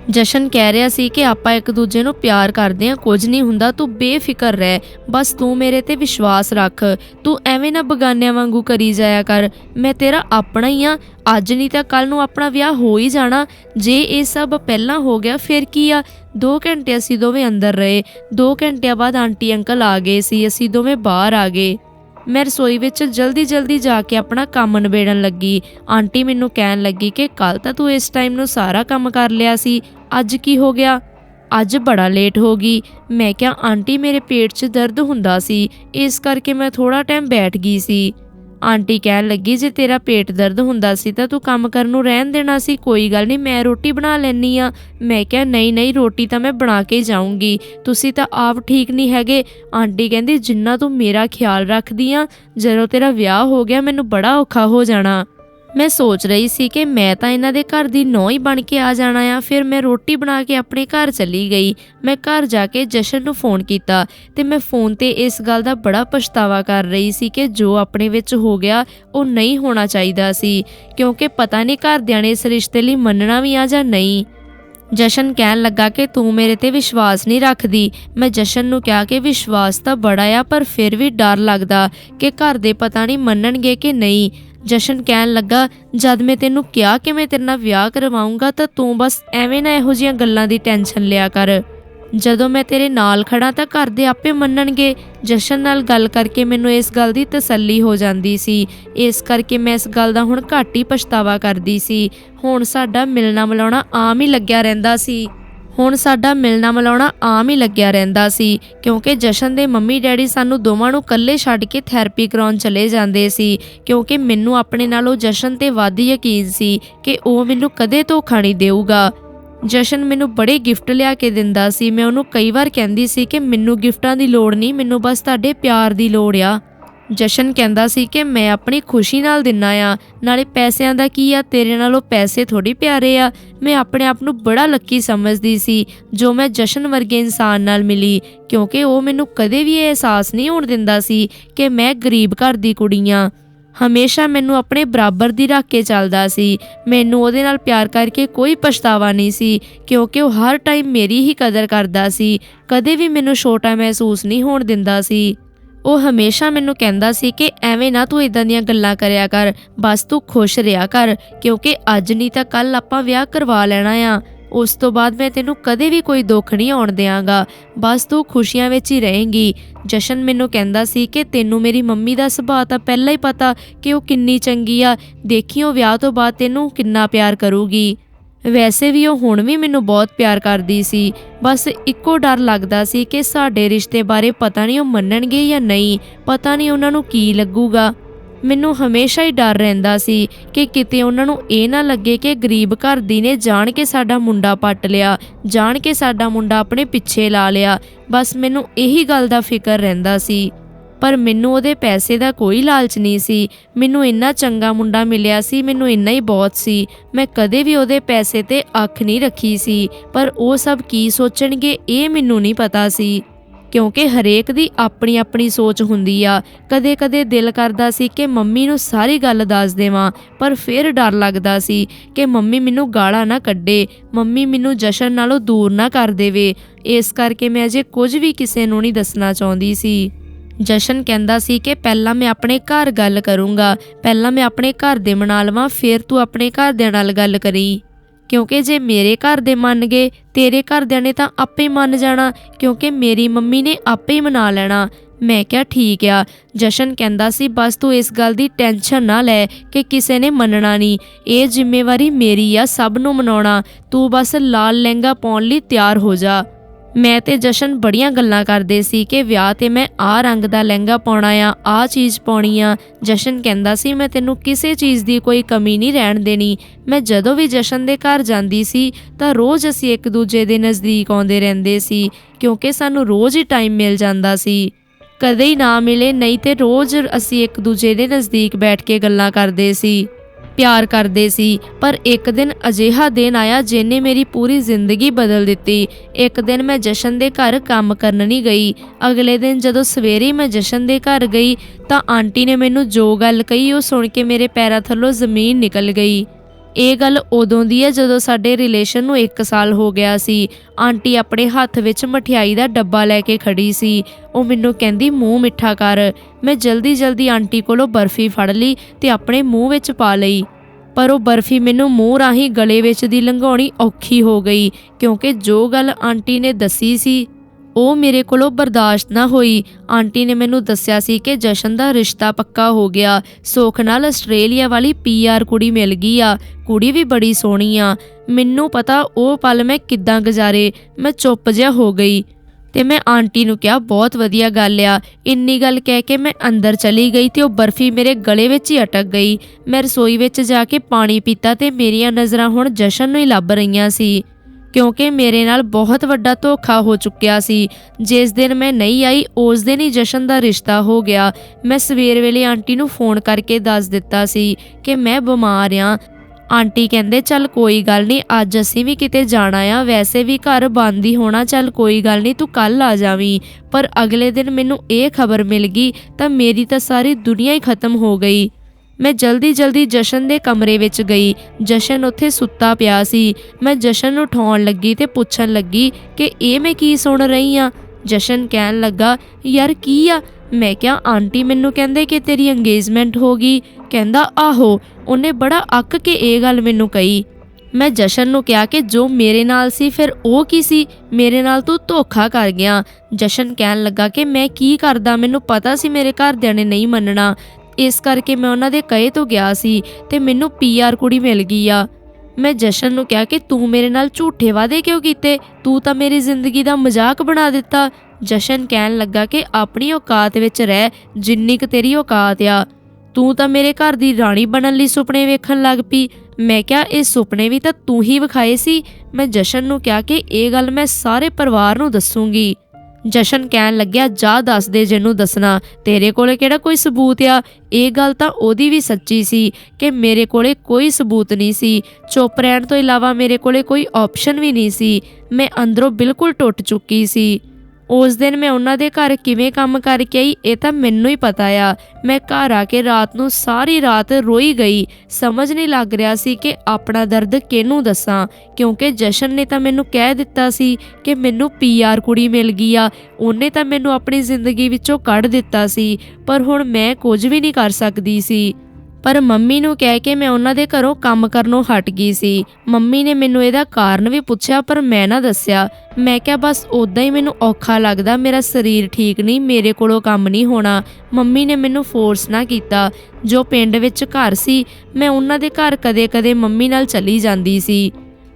ਜਸ਼ਨ ਕਹਿ ਰਿਹਾ ਸੀ ਕਿ ਆਪਾਂ ਇੱਕ ਦੂਜੇ ਨੂੰ ਪਿਆਰ ਕਰਦੇ ਆ ਕੁਝ ਨਹੀਂ ਹੁੰਦਾ, ਤੂੰ ਬੇਫਿਕਰ ਰਹਿ। ਬਸ ਤੂੰ ਮੇਰੇ ਤੇ ਵਿਸ਼ਵਾਸ ਰੱਖ। ਤੂੰ ਐਵੇਂ ਨਾ ਬਗਾਨਿਆਂ ਵਾਂਗੂ ਕਰੀ ਜਾਇਆ ਕਰ। ਮੈਂ ਤੇਰਾ ਆਪਣਾ ਹੀ ਆ ਅੱਜ ਨਹੀਂ ਤਾਂ ਕੱਲ ਨੂੰ ਆਪਣਾ ਵਿਆਹ ਹੋ ਹੀ ਜਾਣਾ। ਜੇ ਇਹ ਸਭ ਪਹਿਲਾਂ ਹੋ ਗਿਆ, ਫਿਰ ਕੀ ਆ? 2 ਘੰਟੇ ਅਸੀਂ ਦੋਵੇਂ ਅੰਦਰ ਰਹੇ। 2 ਘੰਟਿਆਂ ਬਾਅਦ ਆਂਟੀ ਅੰਕਲ ਆ ਗਏ ਸੀ। ਅਸੀਂ ਦੋਵੇਂ ਬਾਹਰ ਆ ਗਏ। ਮੈਂ ਰਸੋਈ ਵਿੱਚ ਜਲਦੀ ਜਲਦੀ ਜਾ ਕੇ ਆਪਣਾ ਕੰਮ ਨਿਬੇੜਨ ਲੱਗੀ। ਆਂਟੀ ਮੈਨੂੰ ਕਹਿਣ ਲੱਗੀ ਕਿ ਕੱਲ ਤਾਂ ਤੂੰ ਇਸ ਟਾਈਮ ਨੂੰ ਸਾਰਾ ਕੰਮ ਕਰ ਲਿਆ ਸੀ। ਅੱਜ ਕੀ ਹੋ ਗਿਆ? ਅੱਜ ਬੜਾ ਲੇਟ ਹੋ ਗਈ। ਮੈਂ ਕਿਹਾ, ਆਂਟੀ, ਮੇਰੇ ਪੇਟ 'ਚ ਦਰਦ ਹੁੰਦਾ ਸੀ। ਇਸ ਕਰਕੇ ਮੈਂ ਥੋੜਾ ਟਾਈਮ ਬੈਠ ਗਈ ਸੀ। ਆਂਟੀ ਕਹਿਣ ਲੱਗੀ, ਜੇ ਤੇਰਾ ਪੇਟ ਦਰਦ ਹੁੰਦਾ ਸੀ ਤਾਂ ਤੂੰ ਕੰਮ ਕਰਨ ਨੂੰ ਰਹਿਣ ਦੇਣਾ ਸੀ। ਕੋਈ ਗੱਲ ਨਹੀਂ, ਮੈਂ ਰੋਟੀ ਬਣਾ ਲੈਣੀ ਆ ਮੈਂ ਕਿਹਾ, ਨਹੀਂ ਨਹੀਂ, ਰੋਟੀ ਤਾਂ ਮੈਂ ਬਣਾ ਕੇ ਜਾਊਂਗੀ। ਤੁਸੀਂ ਤਾਂ ਆਪ ਠੀਕ ਨਹੀਂ ਹੈਗੇ। ਆਂਟੀ ਕਹਿੰਦੀ, ਜਿੰਨਾ ਤੂੰ ਮੇਰਾ ਖਿਆਲ ਰੱਖਦੀ ਆ, ਜਦੋਂ ਤੇਰਾ ਵਿਆਹ ਹੋ ਗਿਆ, ਮੈਨੂੰ ਬੜਾ ਔਖਾ ਹੋ ਜਾਣਾ। ਮੈਂ ਸੋਚ ਰਹੀ ਸੀ ਕਿ ਮੈਂ ਤਾਂ ਇਹਨਾਂ ਦੇ ਘਰ ਦੀ ਨੌਂ ਹੀ ਬਣ ਕੇ ਆ ਜਾਣਾ ਆ। ਫਿਰ ਮੈਂ ਰੋਟੀ ਬਣਾ ਕੇ ਆਪਣੇ ਘਰ ਚਲੀ ਗਈ। ਮੈਂ ਘਰ ਜਾ ਕੇ ਜਸ਼ਨ ਨੂੰ ਫੋਨ ਕੀਤਾ ਤੇ ਮੈਂ ਫੋਨ ਤੇ ਇਸ ਗੱਲ ਦਾ ਬੜਾ ਪਛਤਾਵਾ ਕਰ ਰਹੀ ਸੀ ਕਿ ਜੋ ਆਪਣੇ ਵਿੱਚ ਹੋ ਗਿਆ, ਉਹ ਨਹੀਂ ਹੋਣਾ ਚਾਹੀਦਾ ਸੀ। ਕਿਉਂਕਿ ਪਤਾ ਨਹੀਂ ਘਰਦਿਆਂ ਨੇ ਇਸ ਰਿਸ਼ਤੇ ਲਈ ਮੰਨਣਾ ਵੀ ਆ ਜਾਂ ਨਹੀਂ। ਜਸ਼ਨ ਕਹਿਣ ਲੱਗਾ ਕਿ ਤੂੰ ਮੇਰੇ ਤੇ ਵਿਸ਼ਵਾਸ ਨਹੀਂ ਰੱਖਦੀ। ਮੈਂ ਜਸ਼ਨ ਨੂੰ ਕਿਹਾ ਕਿ ਵਿਸ਼ਵਾਸ ਤਾਂ ਬੜਾ ਆ, ਪਰ ਫਿਰ ਵੀ ਡਰ ਲੱਗਦਾ ਕਿ ਘਰ ਦੇ ਪਤਾ ਨਹੀਂ ਮੰਨਣਗੇ ਕਿ ਨਹੀਂ। ਜਸ਼ਨ ਕਹਿਣ ਲੱਗਾ, ਜਦ ਮੈਂ ਤੈਨੂੰ ਕਿਹਾ ਕਿ ਮੈਂ ਤੇਰੇ ਨਾਲ ਵਿਆਹ ਕਰਵਾਉਂਗਾ, ਤਾਂ ਤੂੰ ਬਸ ਐਵੇਂ ਨਾ ਇਹੋ ਜੀਆਂ ਗੱਲਾਂ ਦੀ ਟੈਨਸ਼ਨ ਲਿਆ ਕਰ। ਜਦੋਂ ਮੈਂ ਤੇਰੇ ਨਾਲ ਖੜਾ ਤਾਂ ਘਰ ਦੇ ਆਪੇ ਮੰਨਣਗੇ। ਜਸ਼ਨ ਨਾਲ ਗੱਲ ਕਰਕੇ ਮੈਨੂੰ ਇਸ ਗੱਲ ਦੀ ਤਸੱਲੀ ਹੋ ਜਾਂਦੀ ਸੀ। ਇਸ ਕਰਕੇ ਮੈਂ ਇਸ ਗੱਲ ਦਾ ਹੁਣ ਘੱਟ ਹੀ ਪਛਤਾਵਾ ਕਰਦੀ ਸੀ। ਹੁਣ ਸਾਡਾ ਮਿਲਣਾ ਮਿਲਾਉਣਾ ਆਮ ਹੀ ਲੱਗਿਆ ਰਹਿੰਦਾ ਸੀ। ਹੁਣ ਸਾਡਾ ਮਿਲਣਾ ਮਿਲਾਉਣਾ ਆਮ ਹੀ ਲੱਗਿਆ ਰਹਿੰਦਾ ਸੀ, ਕਿਉਂਕਿ ਜਸ਼ਨ ਦੇ ਮੰਮੀ ਡੈਡੀ ਸਾਨੂੰ ਦੋਵਾਂ ਨੂੰ ਇਕੱਲੇ ਛੱਡ ਕੇ ਥੈਰੇਪੀ ਕਰਾਉਣ ਚਲੇ ਜਾਂਦੇ ਸੀ, ਕਿਉਂਕਿ ਮੈਨੂੰ ਆਪਣੇ ਨਾਲੋਂ ਜਸ਼ਨ ਤੇ ਵੱਧ ਯਕੀਨ ਸੀ ਕਿ ਉਹ ਮੈਨੂੰ ਕਦੇ ਧੋਖਾ ਨਹੀਂ ਦੇਊਗਾ। ਜਸ਼ਨ ਮੈਨੂੰ ਬੜੇ ਗਿਫਟ ਲਿਆ ਕੇ ਦਿੰਦਾ ਸੀ, ਮੈਂ ਉਹਨੂੰ ਕਈ ਵਾਰ ਕਹਿੰਦੀ ਸੀ ਕਿ ਮੈਨੂੰ ਗਿਫਟਾਂ ਦੀ ਲੋੜ ਨਹੀਂ, ਮੈਨੂੰ ਬਸ ਤੁਹਾਡੇ ਪਿਆਰ ਦੀ ਲੋੜ ਆ। ਜਸ਼ਨ ਕਹਿੰਦਾ ਸੀ ਕਿ ਮੈਂ ਆਪਣੀ ਖੁਸ਼ੀ ਨਾਲ ਦਿੰਨਾ ਆ। ਨਾਲੇ ਪੈਸਿਆਂ ਦਾ ਕੀ ਆ? ਤੇਰੇ ਨਾਲੋਂ ਪੈਸੇ ਥੋੜੀ ਪਿਆਰੇ ਆ। ਮੈਂ ਆਪਣੇ ਆਪ ਨੂੰ ਬੜਾ ਲੱਕੀ ਸਮਝਦੀ ਸੀ, ਜੋ ਮੈਂ ਜਸ਼ਨ ਵਰਗੇ ਇਨਸਾਨ ਨਾਲ ਮਿਲੀ। ਕਿਉਂਕਿ ਉਹ ਮੈਨੂੰ ਕਦੇ ਵੀ ਇਹ ਅਹਿਸਾਸ ਨਹੀਂ ਹੋਣ ਦਿੰਦਾ ਸੀ ਕਿ ਮੈਂ ਗਰੀਬ ਘਰ ਦੀ ਕੁੜੀ ਆਂ। ਹਮੇਸ਼ਾ ਮੈਨੂੰ ਆਪਣੇ ਬਰਾਬਰ ਦੀ ਰੱਖ ਕੇ ਚੱਲਦਾ ਸੀ। ਮੈਨੂੰ ਉਹਦੇ ਨਾਲ ਪਿਆਰ ਕਰਕੇ ਕੋਈ ਪਛਤਾਵਾ ਨਹੀਂ ਸੀ, ਕਿਉਂਕਿ ਉਹ ਹਰ ਟਾਈਮ ਮੇਰੀ ਹੀ ਕਦਰ ਕਰਦਾ ਸੀ। ਕਦੇ ਵੀ ਮੈਨੂੰ ਛੋਟਾ ਮਹਿਸੂਸ ਨਹੀਂ ਹੋਣ ਦਿੰਦਾ ਸੀ। ਉਹ ਹਮੇਸ਼ਾ ਮੈਨੂੰ ਕਹਿੰਦਾ ਸੀ ਕਿ ਐਵੇਂ ਨਾ ਤੂੰ ਇਦਾਂ ਦੀਆਂ ਗੱਲਾਂ ਕਰਿਆ ਕਰ, ਬਸ ਤੂੰ ਖੁਸ਼ ਰਿਹਾ ਕਰ, ਕਿਉਂਕਿ ਅੱਜ ਨਹੀਂ ਤਾਂ ਕੱਲ ਆਪਾਂ ਵਿਆਹ ਕਰਵਾ ਲੈਣਾ ਆ। ਉਸ ਤੋਂ ਬਾਅਦ ਮੈਂ ਤੈਨੂੰ ਕਦੇ ਵੀ ਕੋਈ ਦੁੱਖ ਨਹੀਂ ਆਉਣ ਦਿਆਂਗਾ, ਬਸ ਤੂੰ ਖੁਸ਼ੀਆਂ ਵਿੱਚ ਹੀ ਰਹੇਂਗੀ। ਜਸ਼ਨ ਮੈਨੂੰ ਕਹਿੰਦਾ ਸੀ ਕਿ ਤੈਨੂੰ ਮੇਰੀ ਮੰਮੀ ਦਾ ਸੁਭਾਅ ਤਾਂ ਪਹਿਲਾਂ ਹੀ ਪਤਾ ਕਿ ਉਹ ਕਿੰਨੀ ਚੰਗੀ ਆ ਦੇਖਿਓ ਵਿਆਹ ਤੋਂ ਬਾਅਦ ਤੈਨੂੰ ਕਿੰਨਾ ਪਿਆਰ ਕਰੂਗੀ। ਵੈਸੇ ਵੀ ਉਹ ਹੁਣ ਵੀ ਮੈਨੂੰ ਬਹੁਤ ਪਿਆਰ ਕਰਦੀ ਸੀ। ਬਸ ਇੱਕੋ ਡਰ ਲੱਗਦਾ ਸੀ ਕਿ ਸਾਡੇ ਰਿਸ਼ਤੇ ਬਾਰੇ ਪਤਾ ਨਹੀਂ ਉਹ ਮੰਨਣਗੇ ਜਾਂ ਨਹੀਂ, ਪਤਾ ਨਹੀਂ ਉਹਨਾਂ ਨੂੰ ਕੀ ਲੱਗੂਗਾ। ਮੈਨੂੰ ਹਮੇਸ਼ਾ ਹੀ ਡਰ ਰਹਿੰਦਾ ਸੀ ਕਿ ਕਿਤੇ ਉਹਨਾਂ ਨੂੰ ਇਹ ਨਾ ਲੱਗੇ ਕਿ ਗਰੀਬ ਘਰ ਦੀ ਨੇ ਜਾਣ ਕੇ ਸਾਡਾ ਮੁੰਡਾ ਪੱਟ ਲਿਆ, ਜਾਣ ਕੇ ਸਾਡਾ ਮੁੰਡਾ ਆਪਣੇ ਪਿੱਛੇ ਲਾ ਲਿਆ। ਬਸ ਮੈਨੂੰ ਇਹੀ ਗੱਲ ਦਾ ਫਿਕਰ ਰਹਿੰਦਾ ਸੀ। ਪਰ ਮੈਨੂੰ ਉਹਦੇ ਪੈਸੇ ਦਾ ਕੋਈ ਲਾਲਚ ਨਹੀਂ ਸੀ। ਮੈਨੂੰ ਇੰਨਾ ਚੰਗਾ ਮੁੰਡਾ ਮਿਲਿਆ ਸੀ, ਮੈਨੂੰ ਇੰਨਾ ਹੀ ਬਹੁਤ ਸੀ। ਮੈਂ ਕਦੇ ਵੀ ਉਹਦੇ ਪੈਸੇ ਤੇ ਅੱਖ ਨਹੀਂ ਰੱਖੀ ਸੀ, ਪਰ ਉਹ ਸਭ ਕੀ ਸੋਚਣਗੇ ਇਹ ਮੈਨੂੰ ਨਹੀਂ ਪਤਾ ਸੀ। ਕਿਉਂਕਿ ਹਰੇਕ ਦੀ ਆਪਣੀ ਆਪਣੀ ਸੋਚ ਹੁੰਦੀ ਆ। ਕਦੇ-ਕਦੇ ਦਿਲ ਕਰਦਾ ਸੀ ਕਿ ਮੰਮੀ ਨੂੰ ਸਾਰੀ ਗੱਲ ਦੱਸ ਦੇਵਾਂ, ਪਰ ਫਿਰ ਡਰ ਲੱਗਦਾ ਸੀ ਕਿ ਮੰਮੀ ਮੈਨੂੰ ਗਾਲਾਂ ਨਾ ਕੱਢੇ, ਮੰਮੀ ਮੈਨੂੰ ਜਸ਼ਨ ਨਾਲੋਂ ਦੂਰ ਨਾ ਕਰ ਦੇਵੇ। ਇਸ ਕਰਕੇ ਮੈਂ ਅਜੇ ਕੁਝ ਵੀ ਕਿਸੇ ਨੂੰ ਨਹੀਂ ਦੱਸਣਾ ਚਾਹੁੰਦੀ ਸੀ। ਜਸ਼ਨ ਕਹਿੰਦਾ ਸੀ ਕਿ ਪਹਿਲਾਂ ਮੈਂ ਆਪਣੇ ਘਰ ਗੱਲ ਕਰੂੰਗਾ। ਪਹਿਲਾਂ ਮੈਂ ਆਪਣੇ ਘਰ ਦੇ ਮਨਾ ਲਵਾਂ ਫਿਰ ਤੂੰ ਆਪਣੇ ਘਰਦਿਆਂ ਨਾਲ ਗੱਲ ਕਰੀ। ਕਿਉਂਕਿ ਜੇ ਮੇਰੇ ਘਰ ਦੇ ਮੰਨ ਗਏ, ਤੇਰੇ ਘਰਦਿਆਂ ਨੇ ਤਾਂ ਆਪੇ ਮੰਨ ਜਾਣਾ, ਕਿਉਂਕਿ ਮੇਰੀ ਮੰਮੀ ਨੇ ਆਪੇ ਹੀ ਮਨਾ ਲੈਣਾ। ਮੈਂ ਕਿਹਾ, ਠੀਕ ਆ। ਜਸ਼ਨ ਕਹਿੰਦਾ ਸੀ, ਬਸ ਤੂੰ ਇਸ ਗੱਲ ਦੀ ਟੈਨਸ਼ਨ ਨਾ ਲੈ ਕਿ ਕਿਸੇ ਨੇ ਮੰਨਣਾ ਨਹੀਂ। ਇਹ ਜ਼ਿੰਮੇਵਾਰੀ ਮੇਰੀ ਆ ਸਭ ਨੂੰ ਮਨਾਉਣਾ। ਤੂੰ ਬਸ ਲਾਲ ਲਹਿੰਗਾ ਪਾਉਣ ਲਈ ਤਿਆਰ ਹੋ ਜਾ। ਮੈਂ ਤੇ ਜਸ਼ਨ ਬੜੀਆਂ ਗੱਲਾਂ ਕਰਦੇ ਸੀ ਕਿ ਵਿਆਹ ਤੇ ਮੈਂ ਆਹ ਰੰਗ ਦਾ ਲਹਿੰਗਾ ਪਾਉਣਾ ਆ, ਆਹ ਚੀਜ਼ ਪਾਉਣੀ ਆ। ਜਸ਼ਨ ਕਹਿੰਦਾ ਸੀ, ਮੈਂ ਤੈਨੂੰ ਕਿਸੇ ਚੀਜ਼ ਦੀ ਕੋਈ ਕਮੀ ਨਹੀਂ ਰਹਿਣ ਦੇਣੀ। ਮੈਂ ਜਦੋਂ ਵੀ ਜਸ਼ਨ ਦੇ ਘਰ ਜਾਂਦੀ ਸੀ, ਤਾਂ ਰੋਜ਼ ਅਸੀਂ ਇੱਕ ਦੂਜੇ ਦੇ ਨਜ਼ਦੀਕ ਆਉਂਦੇ ਰਹਿੰਦੇ ਸੀ, ਕਿਉਂਕਿ ਸਾਨੂੰ ਰੋਜ਼ ਹੀ ਟਾਈਮ ਮਿਲ ਜਾਂਦਾ ਸੀ। ਕਦੇ ਹੀ ਨਾ ਮਿਲੇ, ਨਹੀਂ ਤੇ ਰੋਜ਼ ਅਸੀਂ ਇੱਕ ਦੂਜੇ ਦੇ ਨਜ਼ਦੀਕ ਬੈਠ ਕੇ ਗੱਲਾਂ ਕਰਦੇ ਸੀ। ਪਿਆਰ ਕਰਦੇ ਸੀ, ਪਰ ਇੱਕ ਦਿਨ ਅਜਿਹਾ ਦਿਨ ਆਇਆ ਜਿਹਨੇ ਮੇਰੀ ਪੂਰੀ ਜ਼ਿੰਦਗੀ ਬਦਲ ਦਿੱਤੀ। ਇੱਕ ਦਿਨ ਮੈਂ ਜਸ਼ਨ ਦੇ ਘਰ ਕੰਮ ਕਰਨ ਨਹੀਂ ਗਈ। ਅਗਲੇ ਦਿਨ ਜਦੋਂ ਸਵੇਰੇ ਮੈਂ ਜਸ਼ਨ ਦੇ ਘਰ ਗਈ ਤਾਂ ਆਂਟੀ ਨੇ ਮੈਨੂੰ ਜੋ ਗੱਲ ਕਹੀ ਉਹ ਸੁਣ ਕੇ ਮੇਰੇ ਪੈਰਾਂ ਥੱਲੋਂ ਜ਼ਮੀਨ ਨਿਕਲ ਗਈ। ਇਹ ਗੱਲ ਉਦੋਂ ਦੀ ਹੈ ਜਦੋਂ ਸਾਡੇ ਰਿਲੇਸ਼ਨ ਨੂੰ 1 ਸਾਲ ਹੋ ਗਿਆ ਸੀ। ਆਂਟੀ ਆਪਣੇ ਹੱਥ ਵਿੱਚ ਮਠਿਆਈ ਦਾ ਡੱਬਾ ਲੈ ਕੇ ਖੜੀ ਸੀ। ਉਹ ਮੈਨੂੰ ਕਹਿੰਦੀ, ਮੂੰਹ ਮਿੱਠਾ ਕਰ। ਮੈਂ ਜਲਦੀ ਜਲਦੀ ਆਂਟੀ ਕੋਲੋਂ ਬਰਫੀ ਫੜ ਲਈ ਤੇ ਆਪਣੇ ਮੂੰਹ ਵਿੱਚ ਪਾ ਲਈ। ਪਰ ਉਹ ਬਰਫੀ ਮੈਨੂੰ ਮੂੰਹ ਰਾਹੀਂ ਗਲੇ ਵਿੱਚ ਦੀ ਲੰਘਾਉਣੀ ਔਖੀ ਹੋ ਗਈ, ਕਿਉਂਕਿ ਜੋ ਗੱਲ ਆਂਟੀ ਨੇ ਦੱਸੀ ਸੀ ਉਹ ਮੇਰੇ ਕੋਲੋਂ ਬਰਦਾਸ਼ਤ ਨਾ ਹੋਈ। ਆਂਟੀ ਨੇ ਮੈਨੂੰ ਦੱਸਿਆ ਸੀ ਕਿ ਜਸ਼ਨ ਦਾ ਰਿਸ਼ਤਾ ਪੱਕਾ ਹੋ ਗਿਆ। ਸੁੱਖ ਨਾਲ ਆਸਟ੍ਰੇਲੀਆ ਵਾਲੀ ਪੀਆਰ ਕੁੜੀ ਮਿਲ ਗਈ ਆ। ਕੁੜੀ ਵੀ ਬੜੀ ਸੋਹਣੀ ਆ। ਮੈਨੂੰ ਪਤਾ ਉਹ ਪਲ ਮੈਂ ਕਿੱਦਾਂ ਗੁਜ਼ਾਰੇ। ਮੈਂ ਚੁੱਪ ਜਿਹਾ ਹੋ ਗਈ ਤੇ ਮੈਂ ਆਂਟੀ ਨੂੰ ਕਿਹਾ, ਬਹੁਤ ਵਧੀਆ ਗੱਲ ਆ। ਇੰਨੀ ਗੱਲ ਕਹਿ ਕੇ ਮੈਂ ਅੰਦਰ ਚਲੀ ਗਈ ਤੇ ਉਹ ਬਰਫੀ ਮੇਰੇ ਗਲੇ ਵਿੱਚ ਹੀ ਅਟਕ ਗਈ। ਮੈਂ ਰਸੋਈ ਵਿੱਚ ਜਾ ਕੇ ਪਾਣੀ ਪੀਤਾ ਤੇ ਮੇਰੀਆਂ ਨਜ਼ਰਾਂ ਹੁਣ ਜਸ਼ਨ ਨੂੰ ਹੀ ਲੱਭ ਰਹੀਆਂ ਸੀ। ਕਿਉਂਕਿ ਮੇਰੇ ਨਾਲ ਬਹੁਤ ਵੱਡਾ ਧੋਖਾ ਹੋ ਚੁੱਕਿਆ ਸੀ। ਜਿਸ ਦਿਨ ਮੈਂ ਨਹੀਂ ਆਈ, ਉਸ ਦਿਨ ਹੀ ਜਸ਼ਨ ਦਾ ਰਿਸ਼ਤਾ ਹੋ ਗਿਆ। ਮੈਂ ਸਵੇਰ ਵੇਲੇ ਆਂਟੀ ਨੂੰ ਫੋਨ ਕਰਕੇ ਦੱਸ ਦਿੱਤਾ ਸੀ ਕਿ ਮੈਂ ਬਿਮਾਰ ਆ। ਆਂਟੀ ਕਹਿੰਦੇ, ਚੱਲ ਕੋਈ ਗੱਲ ਨਹੀਂ, ਅੱਜ ਅਸੀਂ ਵੀ ਕਿਤੇ ਜਾਣਾ ਆ। ਵੈਸੇ ਵੀ ਘਰ ਬੰਦ ਹੀ ਹੋਣਾ, ਚੱਲ ਕੋਈ ਗੱਲ ਨਹੀਂ, ਤੂੰ ਕੱਲ ਆ ਜਾਵੀਂ। ਪਰ ਅਗਲੇ ਦਿਨ ਮੈਨੂੰ ਇਹ ਖਬਰ ਮਿਲ ਗਈ ਤਾਂ ਮੇਰੀ ਤਾਂ ਸਾਰੀ ਦੁਨੀਆ ਹੀ ਖਤਮ ਹੋ ਗਈ। ਮੈਂ ਜਲਦੀ ਜਲਦੀ ਜਸ਼ਨ ਦੇ ਕਮਰੇ ਵਿੱਚ ਗਈ। ਜਸ਼ਨ ਉੱਥੇ ਸੁੱਤਾ ਪਿਆ ਸੀ। ਮੈਂ ਜਸ਼ਨ ਨੂੰ ਉਠਾਉਣ ਲੱਗੀ ਤੇ ਪੁੱਛਣ ਲੱਗੀ ਕਿ ਇਹ ਮੈਂ ਕੀ ਸੁਣ ਰਹੀ ਆ? ਜਸ਼ਨ ਕਹਿਣ ਲੱਗਾ, ਯਾਰ ਕੀ ਆ? ਮੈਂ ਕਿਹਾ, ਆਂਟੀ ਮੈਨੂੰ ਕਹਿੰਦੇ ਕਿ ਤੇਰੀ ਇੰਗੇਜਮੈਂਟ ਹੋ ਗਈ। ਕਹਿੰਦਾ, ਆਹੋ। ਉਹਨੇ ਬੜਾ ਅੱਕ ਕੇ ਇਹ ਗੱਲ ਮੈਨੂੰ ਕਹੀ। ਮੈਂ ਜਸ਼ਨ ਨੂੰ ਕਿਹਾ ਕਿ ਜੋ ਮੇਰੇ ਨਾਲ ਸੀ, ਫਿਰ ਉਹ ਕੀ ਸੀ? ਮੇਰੇ ਨਾਲ ਤੂੰ ਧੋਖਾ ਕਰ ਗਿਆ। ਜਸ਼ਨ ਕਹਿਣ ਲੱਗਾ ਕਿ ਮੈਂ ਕੀ ਕਰਦਾ? ਮੈਨੂੰ ਪਤਾ ਸੀ ਮੇਰੇ ਘਰਦਿਆਂ ਨੇ ਨਹੀਂ ਮੰਨਣਾ। ਇਸ ਕਰਕੇ ਮੈਂ ਉਹਨਾਂ ਦੇ ਕਹੇ ਤੋਂ ਗਿਆ ਸੀ ਤੇ ਮੈਨੂੰ ਪੀਆਰ ਕੁੜੀ ਮਿਲ ਗਈ ਆ। ਮੈਂ ਜਸ਼ਨ ਨੂੰ ਕਿਹਾ ਕਿ ਤੂੰ ਮੇਰੇ ਨਾਲ ਝੂਠੇ ਵਾਅਦੇ ਕਿਉਂ ਕੀਤੇ? ਤੂੰ ਤਾਂ ਮੇਰੀ ਜ਼ਿੰਦਗੀ ਦਾ ਮਜ਼ਾਕ ਬਣਾ ਦਿੱਤਾ। ਜਸ਼ਨ ਕਹਿਣ ਲੱਗਾ ਕਿ ਆਪਣੀ ਔਕਾਤ ਵਿੱਚ ਰਹਿ, ਜਿੰਨੀ ਕੁ ਤੇਰੀ ਔਕਾਤ ਆ। ਤੂੰ ਤਾਂ ਮੇਰੇ ਘਰ ਦੀ ਰਾਣੀ ਬਣਨ ਲਈ ਸੁਪਨੇ ਵੇਖਣ ਲੱਗ ਪਈ। ਮੈਂ ਕਿਹਾ, ਇਹ ਸੁਪਨੇ ਵੀ ਤਾਂ ਤੂੰ ਹੀ ਵਿਖਾਏ ਸੀ। ਮੈਂ ਜਸ਼ਨ ਨੂੰ ਕਿਹਾ ਕਿ ਇਹ ਗੱਲ ਮੈਂ ਸਾਰੇ ਪਰਿਵਾਰ ਨੂੰ ਦੱਸੂਗੀ। ਜਸ਼ਨ ਕਹਿਣ ਲੱਗਿਆ, ਜਾ ਦੱਸ ਦੇ ਜਿਹਨੂੰ ਦੱਸਣਾ। ਤੇਰੇ ਕੋਲੇ ਕਿਹੜਾ ਕੋਈ ਸਬੂਤ ਆ? ਇਹ ਗੱਲ ਤਾਂ ਉਹਦੀ ਵੀ ਸੱਚੀ ਸੀ ਕਿ ਮੇਰੇ ਕੋਲੇ ਕੋਈ ਸਬੂਤ ਨਹੀਂ ਸੀ। ਚੁੱਪ ਰਹਿਣ ਤੋਂ ਇਲਾਵਾ ਮੇਰੇ ਕੋਲੇ ਕੋਈ ਆਪਸ਼ਨ ਵੀ ਨਹੀਂ ਸੀ। ਮੈਂ ਅੰਦਰੋਂ ਬਿਲਕੁਲ ਟੁੱਟ ਚੁੱਕੀ ਸੀ। ਉਸ ਦਿਨ ਮੈਂ ਉਹਨਾਂ ਦੇ ਘਰ ਕਿਵੇਂ ਕੰਮ ਕਰਕੇ ਆਈ, ਇਹ ਤਾਂ ਮੈਨੂੰ ਹੀ ਪਤਾ ਆ। ਮੈਂ ਘਰ ਆ ਕੇ ਰਾਤ ਨੂੰ ਸਾਰੀ ਰਾਤ ਰੋਈ ਗਈ। ਸਮਝ ਨਹੀਂ ਲੱਗ ਰਿਹਾ ਸੀ ਕਿ ਆਪਣਾ ਦਰਦ ਕਿਹਨੂੰ ਦੱਸਾਂ, ਕਿਉਂਕਿ ਜਸ਼ਨ ਨੇ ਤਾਂ ਮੈਨੂੰ ਕਹਿ ਦਿੱਤਾ ਸੀ ਕਿ ਮੈਨੂੰ ਪੀਆਰ ਕੁੜੀ ਮਿਲ ਗਈ ਆ। ਉਹਨੇ ਤਾਂ ਮੈਨੂੰ ਆਪਣੀ ਜ਼ਿੰਦਗੀ ਵਿੱਚੋਂ ਕੱਢ ਦਿੱਤਾ ਸੀ, ਪਰ ਹੁਣ ਮੈਂ ਕੁਝ ਵੀ ਨਹੀਂ ਕਰ ਸਕਦੀ ਸੀ। ਪਰ ਮੰਮੀ ਨੂੰ ਕਹਿ ਕੇ ਮੈਂ ਉਹਨਾਂ ਦੇ ਘਰੋਂ ਕੰਮ ਕਰਨੋਂ ਹਟ ਗਈ ਸੀ। ਮੰਮੀ ਨੇ ਮੈਨੂੰ ਇਹਦਾ ਕਾਰਨ ਵੀ ਪੁੱਛਿਆ, ਪਰ ਮੈਂ ਨਾ ਦੱਸਿਆ। ਮੈਂ ਕਿਹਾ, ਬਸ ਉਦਾਂ ਹੀ ਮੈਨੂੰ ਔਖਾ ਲੱਗਦਾ, ਮੇਰਾ ਸਰੀਰ ਠੀਕ ਨਹੀਂ, ਮੇਰੇ ਕੋਲੋਂ ਕੰਮ ਨਹੀਂ ਹੋਣਾ। ਮੰਮੀ ਨੇ ਮੈਨੂੰ ਫੋਰਸ ਨਾ ਕੀਤਾ। ਜੋ ਪਿੰਡ ਵਿੱਚ ਘਰ ਸੀ, ਮੈਂ ਉਹਨਾਂ ਦੇ ਘਰ ਕਦੇ-ਕਦੇ ਮੰਮੀ ਨਾਲ ਚਲੀ ਜਾਂਦੀ ਸੀ।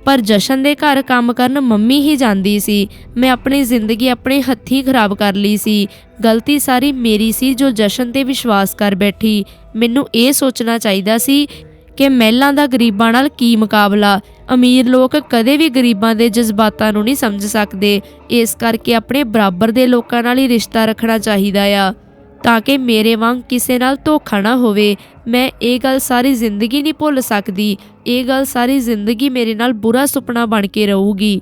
ਪਰ ਜਸ਼ਨ ਦੇ ਘਰ ਕੰਮ ਕਰਨ ਮੰਮੀ ਹੀ ਜਾਂਦੀ ਸੀ। ਮੈਂ ਆਪਣੀ ਜ਼ਿੰਦਗੀ ਆਪਣੇ ਹੱਥੀਂ ਖਰਾਬ ਕਰ ਲਈ ਸੀ। ਗਲਤੀ ਸਾਰੀ ਮੇਰੀ ਸੀ ਜੋ ਜਸ਼ਨ ਤੇ ਵਿਸ਼ਵਾਸ ਕਰ ਬੈਠੀ। ਮੈਨੂੰ ਇਹ ਸੋਚਣਾ ਚਾਹੀਦਾ ਸੀ ਕਿ ਮਹਿਲਾਂ ਦਾ ਗਰੀਬਾਂ ਨਾਲ ਕੀ ਮੁਕਾਬਲਾ। ਅਮੀਰ ਲੋਕ ਕਦੇ ਵੀ ਗਰੀਬਾਂ ਦੇ ਜਜ਼ਬਾਤਾਂ ਨੂੰ ਨਹੀਂ ਸਮਝ ਸਕਦੇ। ਇਸ ਕਰਕੇ ਆਪਣੇ ਬਰਾਬਰ ਦੇ ਲੋਕਾਂ ਨਾਲ ਹੀ ਰਿਸ਼ਤਾ ਰੱਖਣਾ ਚਾਹੀਦਾ ਆ। ਤਾਂ ਕਿ ਮੇਰੇ ਵਾਂਗ ਕਿਸੇ ਨਾਲ ਧੋਖਾ ਨਾ ਹੋਵੇ। ਮੈਂ ਇਹ ਗੱਲ ਸਾਰੀ ਜ਼ਿੰਦਗੀ ਨਹੀਂ ਭੁੱਲ ਸਕਦੀ। ਇਹ ਗੱਲ ਸਾਰੀ ਜ਼ਿੰਦਗੀ ਮੇਰੇ ਨਾਲ ਬੁਰਾ ਸੁਪਨਾ ਬਣ ਕੇ ਰਹੂਗੀ।